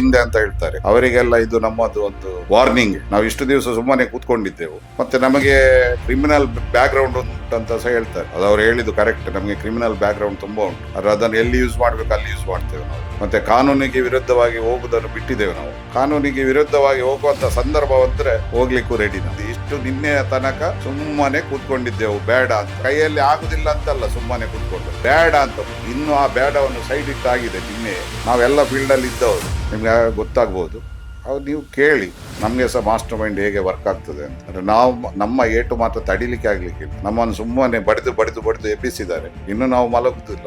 ಹಿಂದೆ ಅಂತ ಹೇಳ್ತಾರೆ. ಅವರಿಗೆಲ್ಲ ಇದು ನಮ್ಮದು ಒಂದು ವಾರ್ನಿಂಗ್ ನಾವು ಇಷ್ಟು ದಿವಸ ಸುಮ್ಮನೆ ಕೂತ್ಕೊಂಡಿದ್ದೆವು. ಮತ್ತೆ ನಮಗೆ ಕ್ರಿಮಿನಲ್ ಬ್ಯಾಕ್ ಗ್ರೌಂಡ್ ಅಂತ ಸಹ ಹೇಳ್ತಾರೆ. ಅದು ಅವ್ರು ಹೇಳಿದ್ದು ಕರೆಕ್ಟ್ ನಮಗೆ ಕ್ರಿಮಿನಲ್ ಬ್ಯಾಕ್ ಗ್ರೌಂಡ್ ತುಂಬಾ ಉಂಟು. ಆದ್ರೆ ಅದನ್ನು ಎಲ್ಲಿ ಯೂಸ್ ಮಾಡ್ಬೇಕು, ಅಲ್ಲಿ ಯೂಸ್ ಮಾಡ್ತೇವೆ ನಾವು. ಮತ್ತೆ ಕಾನೂನಿಗೆ ವಿರುದ್ಧವಾಗಿ ಹೋಗುವುದನ್ನು ಬಿಟ್ಟಿದ್ದೇವೆ ನಾವು. ಕಾನೂನಿಗೆ ವಿರುದ್ಧವಾಗಿ ಹೋಗುವಂತ ಸಂದರ್ಭ ಬಂದ್ರೆ ಹೋಗ್ಲಿಕ್ಕೂ ರೆಡಿ ನಾವು. ಇಷ್ಟು ನಿನ್ನೆಯ ತನಕ ಸುಮ್ಮನೆ ಕೂತ್ಕೊಂಡಿದ್ದೆವು. ಬೇಡ ಅಂತ. ಕೈಯಲ್ಲಿ ಆಗುದಿಲ್ಲ ಅಂತಲ್ಲ ಸುಮ್ಮನೆ ಕೂತ್ಕೊಂಡು. ಬೇಡ ಅಂತ. ಇನ್ನು ಆ ಬೇಡವನ್ನು ಸೈಡ್ ಇಟ್ಟಾಗಿದೆ ನಿನ್ನೆ. ನಾವೆಲ್ಲ ಫೀಲ್ಡ್ ಅಲ್ಲಿ ಇದ್ದವರು. ನಿಮ್ಗೆ ಗೊತ್ತಾಗ್ಬೋದು. ಅವ್ರು ನೀವು ಕೇಳಿ. ನಮಗೆ ಸಹ ಮಾಸ್ಟರ್ ಮೈಂಡ್ ಹೇಗೆ ವರ್ಕ್ ಆಗ್ತದೆ ಅಂತ. ಅಂದರೆ ನಾವು ನಮ್ಮ ಏಟು ಮಾತ್ರ ತಡಿಲಿಕ್ಕೆ ಆಗಲಿಕ್ಕೆ ನಮ್ಮನ್ನು ಸುಮ್ಮನೆ ಬಡಿದು ಬಡಿದು ಬಡಿದು ಎಬ್ಬಿಸಿದ್ದಾರೆ. ಇನ್ನು ನಾವು ಮಲಗುದಿಲ್ಲ.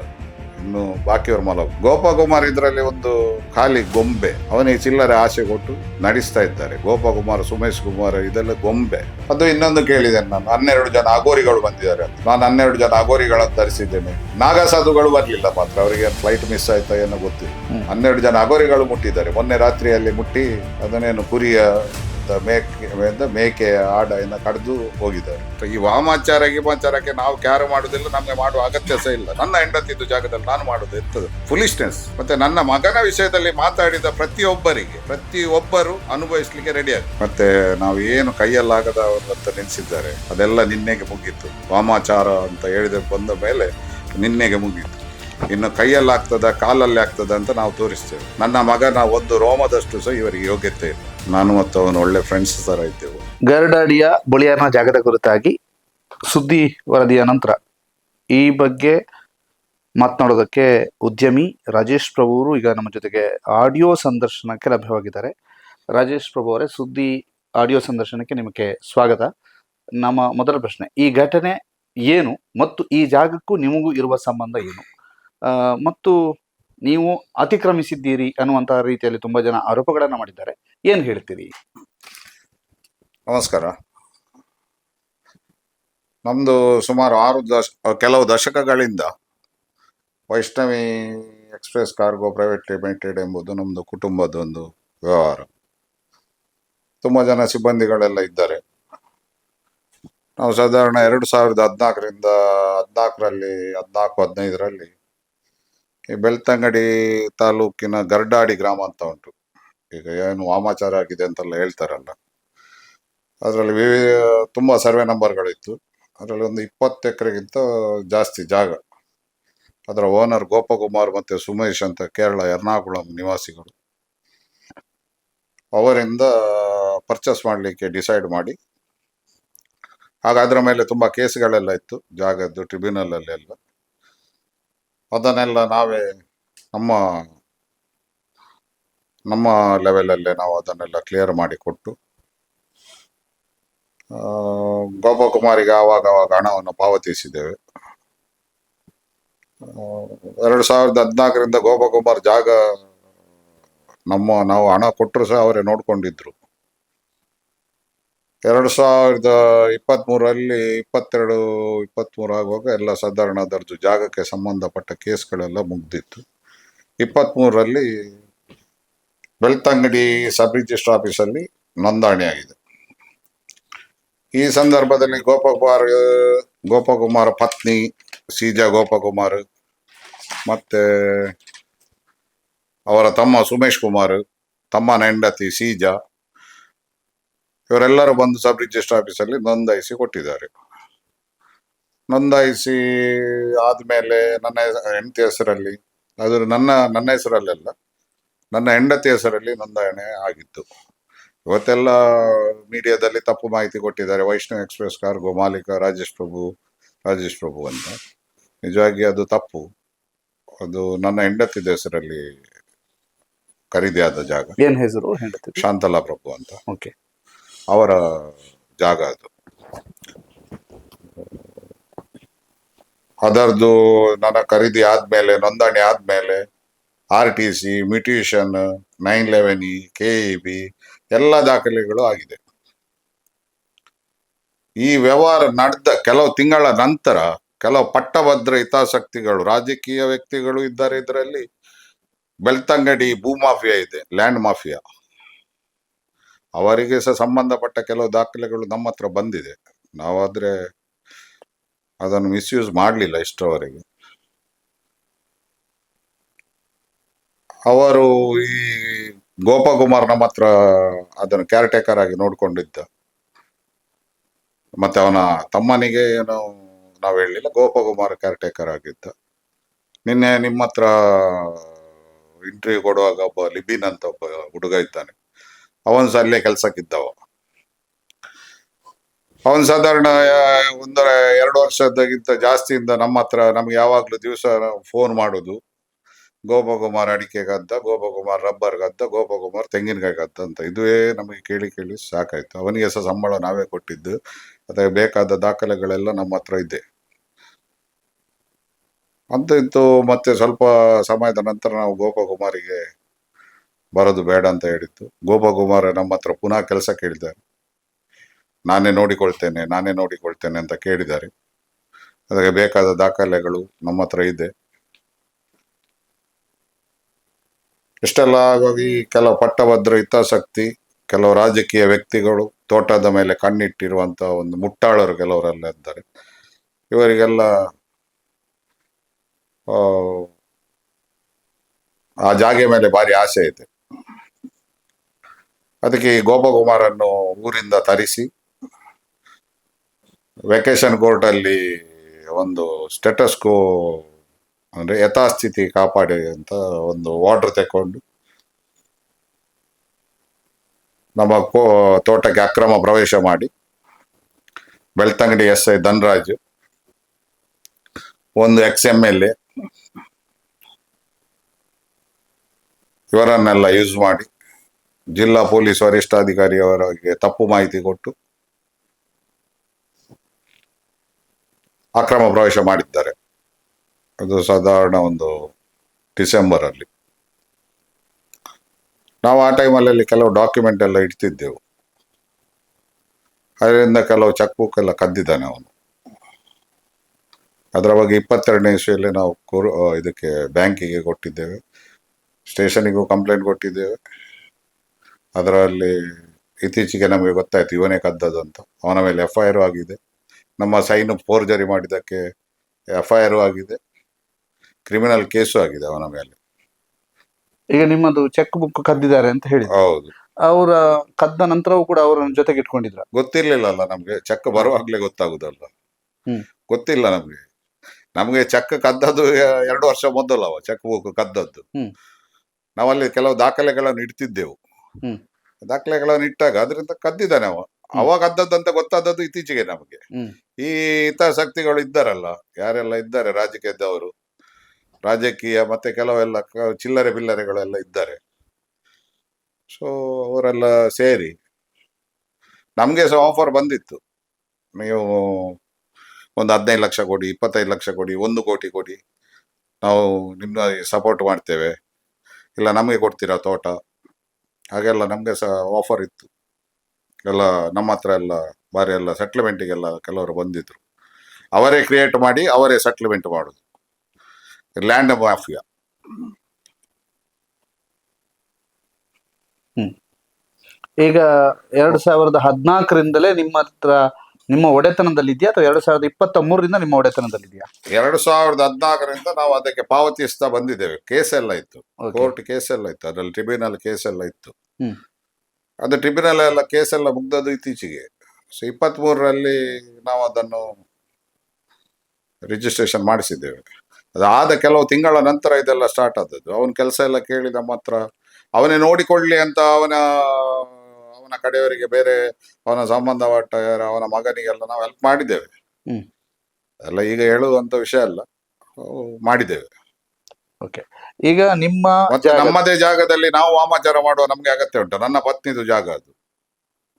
ಇನ್ನು ಬಾಕಿಯವರು ಮಲ ಗೋಪಕುಮಾರ್ ಇದರಲ್ಲಿ ಒಂದು ಖಾಲಿ ಗೊಂಬೆ. ಅವನಿಗೆ ಚಿಲ್ಲರೆ ಆಸೆ ಕೊಟ್ಟು ನಡೆಸ್ತಾ ಇದ್ದಾರೆ. ಗೋಪಕುಮಾರ್ ಸುಮೇಶ್ ಕುಮಾರ್ ಇದೆಲ್ಲ ಗೊಂಬೆ. ಅದು ಇನ್ನೊಂದು ಕೇಳಿದೆ ನಾನು. ಹನ್ನೆರಡು ಜನ ಅಗೋರಿಗಳು ಬಂದಿದ್ದಾರೆ ನಾನು ಹನ್ನೆರಡು ಜನ ಅಗೋರಿಗಳನ್ನು ತರಿಸಿದ್ದೇನೆ. ನಾಗಸಾಧುಗಳು ಬರಲಿಲ್ಲ ಮಾತ್ರ. ಅವರಿಗೆ ಫ್ಲೈಟ್ ಮಿಸ್ ಆಯ್ತಾ ಏನೋ ಗೊತ್ತಿಲ್ಲ. ಹನ್ನೆರಡು ಜನ ಅಗೋರಿಗಳು ಮುಟ್ಟಿದ್ದಾರೆ. ಮೊನ್ನೆ ರಾತ್ರಿಯಲ್ಲಿ ಮುಟ್ಟಿ ಅದನ್ನೇನು ಕುರಿಯ ಮೇಕೆ ಅಂತ ಮೇಕೆ ಮೇಕೆ ಆಡನ್ನ ಕಡಿದು ಹೋಗಿದ್ದಾರೆ. ಈ ವಾಮಾಚಾರ ಗಿಮಾಚಾರಕ್ಕೆ ನಾವು ಕ್ಯಾರ ಮಾಡುವುದಿಲ್ಲ, ನಮಗೆ ಮಾಡುವ ಅಗತ್ಯ ಸಹ ಇಲ್ಲ. ನನ್ನ ಹೆಂಡತಿದ್ದು ಜಾಗದಲ್ಲಿ ನಾನು ಮಾಡೋದು ಇರ್ತದೆ ಫುಲಿಶ್ನೆಸ್ ಮತ್ತೆ ನನ್ನ ಮಗನ ವಿಷಯದಲ್ಲಿ ಮಾತಾಡಿದ ಪ್ರತಿಯೊಬ್ಬರಿಗೆ, ಪ್ರತಿಯೊಬ್ಬರು ಅನುಭವಿಸ್ಲಿಕ್ಕೆ ರೆಡಿ ಆಗ್ತದೆ ಮತ್ತೆ ನಾವು ಏನು ಕೈಯಲ್ಲಾಗದವರಂತ ನೆನೆಸಿದ್ದಾರೆ. ಅದೆಲ್ಲ ನಿನ್ನೆಗೆ ಮುಗೀತು. ವಾಮಾಚಾರ ಅಂತ ಹೇಳಿದ ಬಂದ ಮೇಲೆ ನಿನ್ನೆಗೆ ಮುಗಿತು. ಇನ್ನು ಕೈಯಲ್ಲಿ ಆಗ್ತದ ಕಾಲಲ್ಲಿ ಆಗ್ತದ ಅಂತ ನಾವು ತೋರಿಸ್ತೇವೆ. ನನ್ನ ಮಗನ ಒಂದು ರೋಮದಷ್ಟು ಸಹ ಇವರಿಗೆ ಯೋಗ್ಯತೆ ಇಲ್ಲ. ನಾನು ಮತ್ತು ಅವನು ಒಳ್ಳೆ ಫ್ರೆಂಡ್ಸ್ ತರ ಇದ್ದೆವು ಗರಡಾಡಿಯ ಬುಳಿಯಾರ್ನ ಜಾಗದ ಕುರಿತಾಗಿ ಸುದ್ದಿ ವರದಿಯ ನಂತರ ಈ ಬಗ್ಗೆ ಮಾತನಾಡೋದಕ್ಕೆ ಉದ್ಯಮಿ ರಾಜೇಶ್ ಪ್ರಭು ಅವರು ಈಗ ನಮ್ಮ ಜೊತೆಗೆ ಆಡಿಯೋ ಸಂದರ್ಶನಕ್ಕೆ ಲಭ್ಯವಾಗಿದ್ದಾರೆ. ರಾಜೇಶ್ ಪ್ರಭು ಅವರೇ, ಸುದ್ದಿ ಆಡಿಯೋ ಸಂದರ್ಶನಕ್ಕೆ ನಿಮಗೆ ಸ್ವಾಗತ. ನಮ್ಮ ಮೊದಲ ಪ್ರಶ್ನೆ, ಈ ಘಟನೆ ಏನು ಮತ್ತು ಈ ಜಾಗಕ್ಕೂ ನಿಮಗೂ ಇರುವ ಸಂಬಂಧ ಏನು? ಮತ್ತು ನೀವು ಅತಿಕ್ರಮಿಸಿದ್ದೀರಿ ಅನ್ನುವಂತಹ ರೀತಿಯಲ್ಲಿ ತುಂಬಾ ಜನ ಆರೋಪಗಳನ್ನ ಮಾಡಿದ್ದಾರೆ. ಏನ್ ಹೇಳ್ತೀರಿ? ನಮಸ್ಕಾರ. ನಮ್ದು ಸುಮಾರು ಆರು ದಶ, ಕೆಲವು ದಶಕಗಳಿಂದ Vaishnavi express cargo private limited ಎಂಬುದು ನಮ್ಮದು ಕುಟುಂಬದ ಒಂದು ವ್ಯವಹಾರ. ತುಂಬ ಜನ ಸಿಬ್ಬಂದಿಗಳೆಲ್ಲ ಇದ್ದಾರೆ. ನಾವು ಸಾಧಾರಣ ಎರಡು ಸಾವಿರದ ಹದಿನಾಲ್ಕರಿಂದ ಹದಿನಾಲ್ಕರಲ್ಲಿ, ಹದಿನಾಲ್ಕು ಹದಿನೈದರಲ್ಲಿ ಈ ಬೆಳ್ತಂಗಡಿ ತಾಲೂಕಿನ ಗರ್ಡಾಡಿ ಗ್ರಾಮ ಅಂತ ಉಂಟು. ಈಗ ಏನು ವಾಮಾಚಾರ ಆಗಿದೆ ಅಂತೆಲ್ಲ ಹೇಳ್ತಾರಲ್ಲ. ಅದರಲ್ಲಿ ವಿವಿ, ತುಂಬ ಸರ್ವೆ ನಂಬರ್ಗಳಿತ್ತು ಅದರಲ್ಲಿ ಒಂದು ಇಪ್ಪತ್ತು ಎಕರೆಗಿಂತ ಜಾಸ್ತಿ ಜಾಗ. ಅದರ ಓನರ್ ಗೋಪಕುಮಾರ್ ಮತ್ತು ಸುಮೇಶ್ ಅಂತ ಕೇರಳ ಎರ್ನಾಕುಳಂ ನಿವಾಸಿಗಳು. ಅವರಿಂದ ಪರ್ಚೇಸ್ ಮಾಡಲಿಕ್ಕೆ ಡಿಸೈಡ್ ಮಾಡಿ. ಆಗ ಮೇಲೆ ತುಂಬ ಕೇಸ್ಗಳೆಲ್ಲ ಇತ್ತು. ಜಾಗದ್ದು ಟ್ರಿಬ್ಯುನಲ್ ಅಲ್ಲೆಲ್ಲ. ಅದನ್ನೆಲ್ಲ ನಾವೇ ನಮ್ಮ ನಮ್ಮ ಲೆವೆಲಲ್ಲೇ ನಾವು ಅದನ್ನೆಲ್ಲ ಕ್ಲಿಯರ್ ಮಾಡಿ ಕೊಟ್ಟು ಆ, ಗೋಪಕುಮಾರಿಗೆ ಆವಾಗ ಆವಾಗ ಹಣವನ್ನು ಪಾವತಿಸಿದ್ದೇವೆ. ಎರಡು ಸಾವಿರದ ಹದಿನಾಲ್ಕರಿಂದ ಗೋಪಕುಮಾರ್ ಜಾಗ ನಮ್ಮ ನಾವು ಹಣ ಕೊಟ್ಟರು ಸಹ ಅವರೇ ನೋಡ್ಕೊಂಡಿದ್ರು. ಎರಡು ಸಾವಿರದ ಇಪ್ಪತ್ತ್ಮೂರರಲ್ಲಿ ಇಪ್ಪತ್ತೆರಡು ಇಪ್ಪತ್ತ್ಮೂರು ಆಗುವಾಗ ಎಲ್ಲ ಸಾಧಾರಣ ದರ್ಜು ಜಾಗಕ್ಕೆ ಸಂಬಂಧಪಟ್ಟ ಕೇಸ್ಗಳೆಲ್ಲ ಮುಗ್ದಿತ್ತು. ಇಪ್ಪತ್ತ್ಮೂರರಲ್ಲಿ ಬೆಳ್ತಂಗಡಿ ಸಬ್ ರಿಜಿಸ್ಟರ್ ಆಫೀಸಲ್ಲಿ ನೋಂದಣಿ ಆಗಿದೆ. ಈ ಸಂದರ್ಭದಲ್ಲಿ ಗೋಪಕುಮಾರ್, ಗೋಪಕುಮಾರ ಪತ್ನಿ, ಸೀಜಾ ಗೋಪಕುಮಾರ್, ಮತ್ತು ಅವರ ತಮ್ಮ ಸುಮೇಶ್ ಕುಮಾರ್, ತಮ್ಮನ ಹೆಂಡತಿ ಸೀಜಾ ಇವರೆಲ್ಲರೂ ಬಂದು ಸಬ್ ರಿಜಿಸ್ಟರ್ ಆಫೀಸಲ್ಲಿ ನೋಂದಾಯಿಸಿ ಕೊಟ್ಟಿದ್ದಾರೆ. ನೋಂದಾಯಿಸಿ ಆದಮೇಲೆ ನನ್ನ ಹೆಂಡತಿ ಹೆಸರಲ್ಲಿ ಅದು ನನ್ನ ನನ್ನ ಹೆಸರಲ್ಲೆಲ್ಲ ನನ್ನ ಹೆಂಡತಿ ಹೆಸರಲ್ಲಿ ನೋಂದಣಿ ಆಗಿತ್ತು. ಇವತ್ತೆಲ್ಲ ಮೀಡಿಯಾದಲ್ಲಿ ತಪ್ಪು ಮಾಹಿತಿ ಕೊಟ್ಟಿದ್ದಾರೆ. ವೈಷ್ಣವ್ ಎಕ್ಸ್ಪ್ರೆಸ್ ಕಾರ್ಗೋ ಮಾಲೀಕ ರಾಜೇಶ್ ಪ್ರಭು ರಾಜೇಶ್ ಪ್ರಭು ಅಂತ. ನಿಜವಾಗಿ ಅದು ತಪ್ಪು. ಅದು ನನ್ನ ಹೆಂಡತಿದ ಹೆಸರಲ್ಲಿ ಖರೀದಿಯಾದ ಜಾಗ. ಏನ್ ಹೆಸರು ಹೆಂಡತಿ ಶಾಂತಲಾ ಪ್ರಭು ಅಂತ. ಓಕೆ. ಅವರ ಜಾಗ ಅದು. ಅದರದ್ದು ನನ್ನ ಖರೀದಿ ಆದ್ಮೇಲೆ, ನೋಂದಣಿ ಆದ್ಮೇಲೆ, R T C, mutation, nine eleven E, K B ಎಲ್ಲ ದಾಖಲೆಗಳು ಆಗಿದೆ. ಈ ವ್ಯವಹಾರ ನಡೆದ ಕೆಲವು ತಿಂಗಳ ನಂತರ ಕೆಲವು ಪಟ್ಟಭದ್ರ ಹಿತಾಸಕ್ತಿಗಳು, ರಾಜಕೀಯ ವ್ಯಕ್ತಿಗಳು ಇದ್ದಾರೆ ಇದರಲ್ಲಿ. ಬೆಳ್ತಂಗಡಿ ಭೂ ಮಾಫಿಯಾ ಇದೆ, ಲ್ಯಾಂಡ್ ಮಾಫಿಯಾ. ಅವರಿಗೆ ಸಹ ಸಂಬಂಧಪಟ್ಟ ಕೆಲವು ದಾಖಲೆಗಳು ನಮ್ಮ ಹತ್ರ ಬಂದಿದೆ. ನಾವಾದ್ರೆ ಅದನ್ನು ಮಿಸ್ಯೂಸ್ ಮಾಡಲಿಲ್ಲ ಇಷ್ಟರವರೆಗೆ ಅವರು ಈ ಗೋಪಕುಮಾರ್ ನಮ್ಮ ಹತ್ರ ಅದನ್ನು ಕೇರ್ ಆಗಿ ನೋಡಿಕೊಂಡಿದ್ದ. ಮತ್ತೆ ಅವನ ತಮ್ಮನಿಗೆ ಏನು ನಾವು ಹೇಳಲಿಲ್ಲ, ಗೋಪಕುಮಾರ್ ಕೇರ್ ಆಗಿದ್ದ. ನಿನ್ನೆ ನಿಮ್ಮ ಹತ್ರ ಇಂಟರ್ವ್ಯೂ ಕೊಡುವಾಗ ಒಬ್ಬ ಲಿಬಿನ್ ಅಂತ ಒಬ್ಬ ಹುಡುಗ ಇದ್ದಾನೆ. ಅವನು ಸಹ ಅಲ್ಲೇ ಕೆಲ್ಸಕ್ಕಿದ್ದವ. ಅವನು ಸಾಧಾರಣ ಒಂದರ ಎರಡು ವರ್ಷದಗಿಂತ ಜಾಸ್ತಿಯಿಂದ ನಮ್ಮ ಹತ್ರ ನಮ್ಗೆ ಯಾವಾಗಲೂ ದಿವಸ ಫೋನ್ ಮಾಡೋದು. ಗೋಪಕುಮಾರ್ ಅಡಿಕೆಗಂತ, ಗೋಪಕುಮಾರ್ ರಬ್ಬರ್ ಗದ್ದ ಗೋಪಕುಮಾರ್ ತೆಂಗಿನಕಾಯಿ ಗದ್ದ ಅಂತ. ಇದುವೇ ನಮಗೆ ಕೇಳಿ ಕೇಳಿ ಸಾಕಾಯ್ತು. ಅವನಿಗೆ ಸಹ ಸಂಬಳ ನಾವೇ ಕೊಟ್ಟಿದ್ದು. ಅದಕ್ಕೆ ಬೇಕಾದ ದಾಖಲೆಗಳೆಲ್ಲ ನಮ್ಮ ಹತ್ರ ಇದೆ. ಅಂತ ಇತ್ತು ಮತ್ತೆ ಸ್ವಲ್ಪ ಸಮಯದ ನಂತರ ನಾವು ಗೋಪಕುಮಾರಿಗೆ ಬರೋದು ಬೇಡ ಅಂತ ಹೇಳಿತ್ತು. ಗೋಪಕುಮಾರ್ ನಮ್ಮ ಹತ್ರ ಪುನಃ ಕೆಲಸ ಕೇಳಿದ್ದಾರೆ. ನಾನೇ ನೋಡಿಕೊಳ್ತೇನೆ ನಾನೇ ನೋಡಿಕೊಳ್ತೇನೆ ಅಂತ ಕೇಳಿದ್ದಾರೆ. ಅದಕ್ಕೆ ಬೇಕಾದ ದಾಖಲೆಗಳು ನಮ್ಮ ಹತ್ರ ಇದೆ. ಇಷ್ಟೆಲ್ಲ ಆಗೋಗಿ ಕೆಲವು ಪಟ್ಟಭದ್ರ ಹಿತಾಸಕ್ತಿ, ಕೆಲವು ರಾಜಕೀಯ ವ್ಯಕ್ತಿಗಳು ತೋಟದ ಮೇಲೆ ಕಣ್ಣಿಟ್ಟಿರುವಂತ ಒಂದು ಮುಟ್ಟಾಳರು ಕೆಲವರೆಲ್ಲ ಇದ್ದಾರೆ. ಇವರಿಗೆಲ್ಲ ಆ ಜಾಗೆ ಮೇಲೆ ಭಾರಿ ಆಸೆ ಇದೆ. ಅದಕ್ಕೆ ಈ ಗೋಪಕುಮಾರನ್ನು ಊರಿಂದ ತರಿಸಿ ವೆಕೇಶನ್ ಕೋರ್ಟ್ ಅಲ್ಲಿ ಒಂದು ಸ್ಟೆಟಸ್ಕೋ ಅಂದ್ರೆ ಯಥಾಸ್ಥಿತಿ ಕಾಪಾಡಿ ಅಂತ ಒಂದು ವಾಟರ್ ತಗೊಂಡು ನಮ್ಮ ಕೋ ತೋಟಕ್ಕೆ ಅಕ್ರಮ ಪ್ರವೇಶ ಮಾಡಿ ಬೆಳ್ತಂಗಡಿ ಎಸ್ ಐ ಧನರಾಜ್, ಒಂದು ಎಕ್ಸ್ ಎಂ ಎಲ್ ಎ ಇವರನ್ನೆಲ್ಲ ಯೂಸ್ ಮಾಡಿ ಜಿಲ್ಲಾ ಪೊಲೀಸ್ ವರಿಷ್ಠಾಧಿಕಾರಿ ಅವರಿಗೆ ತಪ್ಪು ಮಾಹಿತಿ ಕೊಟ್ಟು ಅಕ್ರಮ ಪ್ರವೇಶ ಮಾಡಿದ್ದಾರೆ. ಅದು ಸಾಧಾರಣ ಒಂದು ಡಿಸೆಂಬರ್ ಅಲ್ಲಿ ನಾವು ಆ ಟೈಮಲ್ಲಿ ಕೆಲವು ಡಾಕ್ಯುಮೆಂಟ್ ಎಲ್ಲ ಇಡ್ತಿದ್ದೆವು. ಅದರಿಂದ ಕೆಲವು ಚೆಕ್ ಬುಕ್ ಎಲ್ಲ ಕದ್ದಿದ್ದಾನೆ ಅವನು. ಅದರ ಬಗ್ಗೆ ಇಪ್ಪತ್ತೆರಡನೇ ಇಸ್ವಿಯಲ್ಲಿ ನಾವು ಇದಕ್ಕೆ ಬ್ಯಾಂಕಿಗೆ ಕೊಟ್ಟಿದ್ದೇವೆ. ಸ್ಟೇಷನಿಗೂ ಕಂಪ್ಲೇಂಟ್ ಕೊಟ್ಟಿದ್ದೇವೆ. ಅದರಲ್ಲಿ ಇತ್ತೀಚೆಗೆ ನಮಗೆ ಗೊತ್ತಾಯ್ತು ಇವನೇ ಕದ್ದದ್ದು ಅಂತ. ಅವನ ಮೇಲೆ ಎಫ್ ಐ ಆರ್ ಆಗಿದೆ. ನಮ್ಮ ಸೈನ್ ಫೋರ್ಜರಿ ಮಾಡಿದ್ದಕ್ಕೆ ಎಫ್ ಐ ಆರ್ ಆಗಿದೆ. ಕ್ರಿಮಿನಲ್ ಕೇಸು ಆಗಿದೆ ಅವನ ಮೇಲೆ. ಈಗ ನಿಮ್ಮದು ಚೆಕ್ ಬುಕ್ ಕದ್ದಿದ್ದಾರೆ ಅಂತ ಹೇಳಿ ಹೌದು. ಅವರ ಕದ್ದ ನಂತರವೂ ಕೂಡ ಅವರನ್ನು ಜೊತೆಗೆ ಇಟ್ಕೊಂಡಿದ್ರ? ಗೊತ್ತಿರ್ಲಿಲ್ಲಲ್ಲ ನಮ್ಗೆ. ಚೆಕ್ ಬರುವಾಗ್ಲೇ ಗೊತ್ತಾಗುದಲ್ಲ ಹ್ಮ್. ಗೊತ್ತಿಲ್ಲ ನಮ್ಗೆ. ನಮ್ಗೆ ಚೆಕ್ ಕದ್ದದ್ದು ಎರಡು ವರ್ಷ ಮೊದಲವ ಚೆಕ್ ಬುಕ್ ಕದ್ದದ್ದು. ಹ್ಮ್. ನಾವಲ್ಲಿ ಕೆಲವು ದಾಖಲೆಗಳನ್ನು ಇಡ್ತಿದ್ದೆವು. ದಾಖಲೆಗಳನ್ನು ಇಟ್ಟಾಗ ಅದರಿಂದ ಕದ್ದಿದ್ದಾನೆ ಅವ. ಅವಾಗ ಅದ್ದದ್ದಂತ ಗೊತ್ತಾದದ್ದು ಇತ್ತೀಚೆಗೆ ನಮಗೆ. ಈ ಹಿತಾಸಕ್ತಿಗಳು ಇದ್ದಾರಲ್ಲ ಯಾರೆಲ್ಲ ಇದ್ದಾರೆ ರಾಜಕೀಯದವರು ರಾಜಕೀಯ ಮತ್ತೆ ಕೆಲವೆಲ್ಲ ಚಿಲ್ಲರೆ ಬಿಲ್ಲರೆಗಳೆಲ್ಲ ಇದ್ದಾರೆ. ಸೊ ಅವರೆಲ್ಲ ಸೇರಿ ನಮಗೆ ಸಹ ಆಫರ್ ಬಂದಿತ್ತು. ನೀವು ಒಂದು ಹದಿನೈದು ಲಕ್ಷ ಕೊಡಿ ಇಪ್ಪತ್ತೈದು ಲಕ್ಷ ಕೊಡಿ ಒಂದು ಕೋಟಿ ಕೊಡಿ. ನಾವು ನಿಮ್ಮ ಸಪೋರ್ಟ್ ಮಾಡ್ತೇವೆ. ಇಲ್ಲ ನಮಗೆ ಕೊಡ್ತೀರಾ ತೋಟ? ಹಾಗೆಲ್ಲ ನಮಗೆ ಸಹ ಆಫರ್ ಇತ್ತು. ಎಲ್ಲ ನಮ್ಮ ಹತ್ರ ಎಲ್ಲ ಬಾರಿ ಎಲ್ಲ ಸೆಟ್ಲ್ಮೆಂಟಿಗೆಲ್ಲ ಕೆಲವರು ಬಂದಿದ್ರು. ಅವರೇ ಕ್ರಿಯೇಟ್ ಮಾಡಿ ಅವರೇ ಸೆಟ್ಲ್ಮೆಂಟ್ ಮಾಡೋದು. ಲ್ಯಾಂಡ್ ಮಾಫಿಯಾ ಈಗ ಎರಡು ಸಾವಿರದ ಹದಿನಾಲ್ಕರಿಂದಲೇ ನಿಮ್ಮ ಹತ್ರ ನಿಮ್ಮ ಒಡೆತನದಲ್ಲಿ ಇದೆಯಾ ಅಥವಾ ಎರಡು ಸಾವಿರದ ಇಪ್ಪತ್ತ ಮೂರರಿಂದ ನಿಮ್ಮ ಒಡೆತನದಲ್ಲಿ ಇದೆಯಾ ಎರಡು ಸಾವಿರದ ಹದಿನಾಲ್ಕರಿಂದ ನಾವು ಅದಕ್ಕೆ ಪಾವತಿಸ್ತಾ ಬಂದಿದ್ದೇವೆ. ಕೇಸ್ ಎಲ್ಲ ಇತ್ತು. ಕೋರ್ಟ್ ಕೇಸ್ ಎಲ್ಲ ಇತ್ತು. ಅದರಲ್ಲಿ ಟ್ರಿಬ್ಯುನಲ್ ಕೇಸ್ ಎಲ್ಲ ಇತ್ತು. ಅದು ಟ್ರಿಬ್ಯುನಲ್ ಎಲ್ಲ ಕೇಸ್ ಎಲ್ಲ ಮುಗ್ದದ್ದು ಇತ್ತೀಚೆಗೆ. ಸೊ ಇಪ್ಪತ್ತ್ ಮೂರರಲ್ಲಿ ನಾವು ಅದನ್ನು ರಿಜಿಸ್ಟ್ರೇಷನ್ ಮಾಡಿಸಿದ್ದೇವೆ. ಅದಾದ ಕೆಲವು ತಿಂಗಳ ನಂತರ ಇದೆಲ್ಲ ಸ್ಟಾರ್ಟ್ ಆದದ್ದು. ಅವನ ಕೆಲಸ ಎಲ್ಲ ಕೇಳಿ ನಮ್ಮ ಹತ್ರ ಅವನೇ ನೋಡಿಕೊಳ್ಳಿ ಅಂತ ಅವನ ಅವನ ಕಡೆಯವರಿಗೆ ಬೇರೆ ಅವನ ಸಂಬಂಧಪಟ್ಟ ಅವನ ಮಗನಿಗೆಲ್ಲ ನಾವು ಹೆಲ್ಪ್ ಮಾಡಿದ್ದೇವೆ. ಹ್ಮ್. ಎಲ್ಲ ಈಗ ಹೇಳುವಂತ ವಿಷಯ ಅಲ್ಲ. ಅಹ್ ಮಾಡಿದ್ದೇವೆ ಈಗ ನಿಮ್ಮ ಮತ್ತೆ ಜಾಗ- ನಮ್ಮದೇ ಜಾಗದಲ್ಲಿ ನಾವು ವಾಮಾಚಾರ ಮಾಡುವ ನಮ್ಗೆ ಅಗತ್ಯ ಉಂಟು. ನನ್ನ ಪತ್ನಿದು ಜಾಗ ಅದು.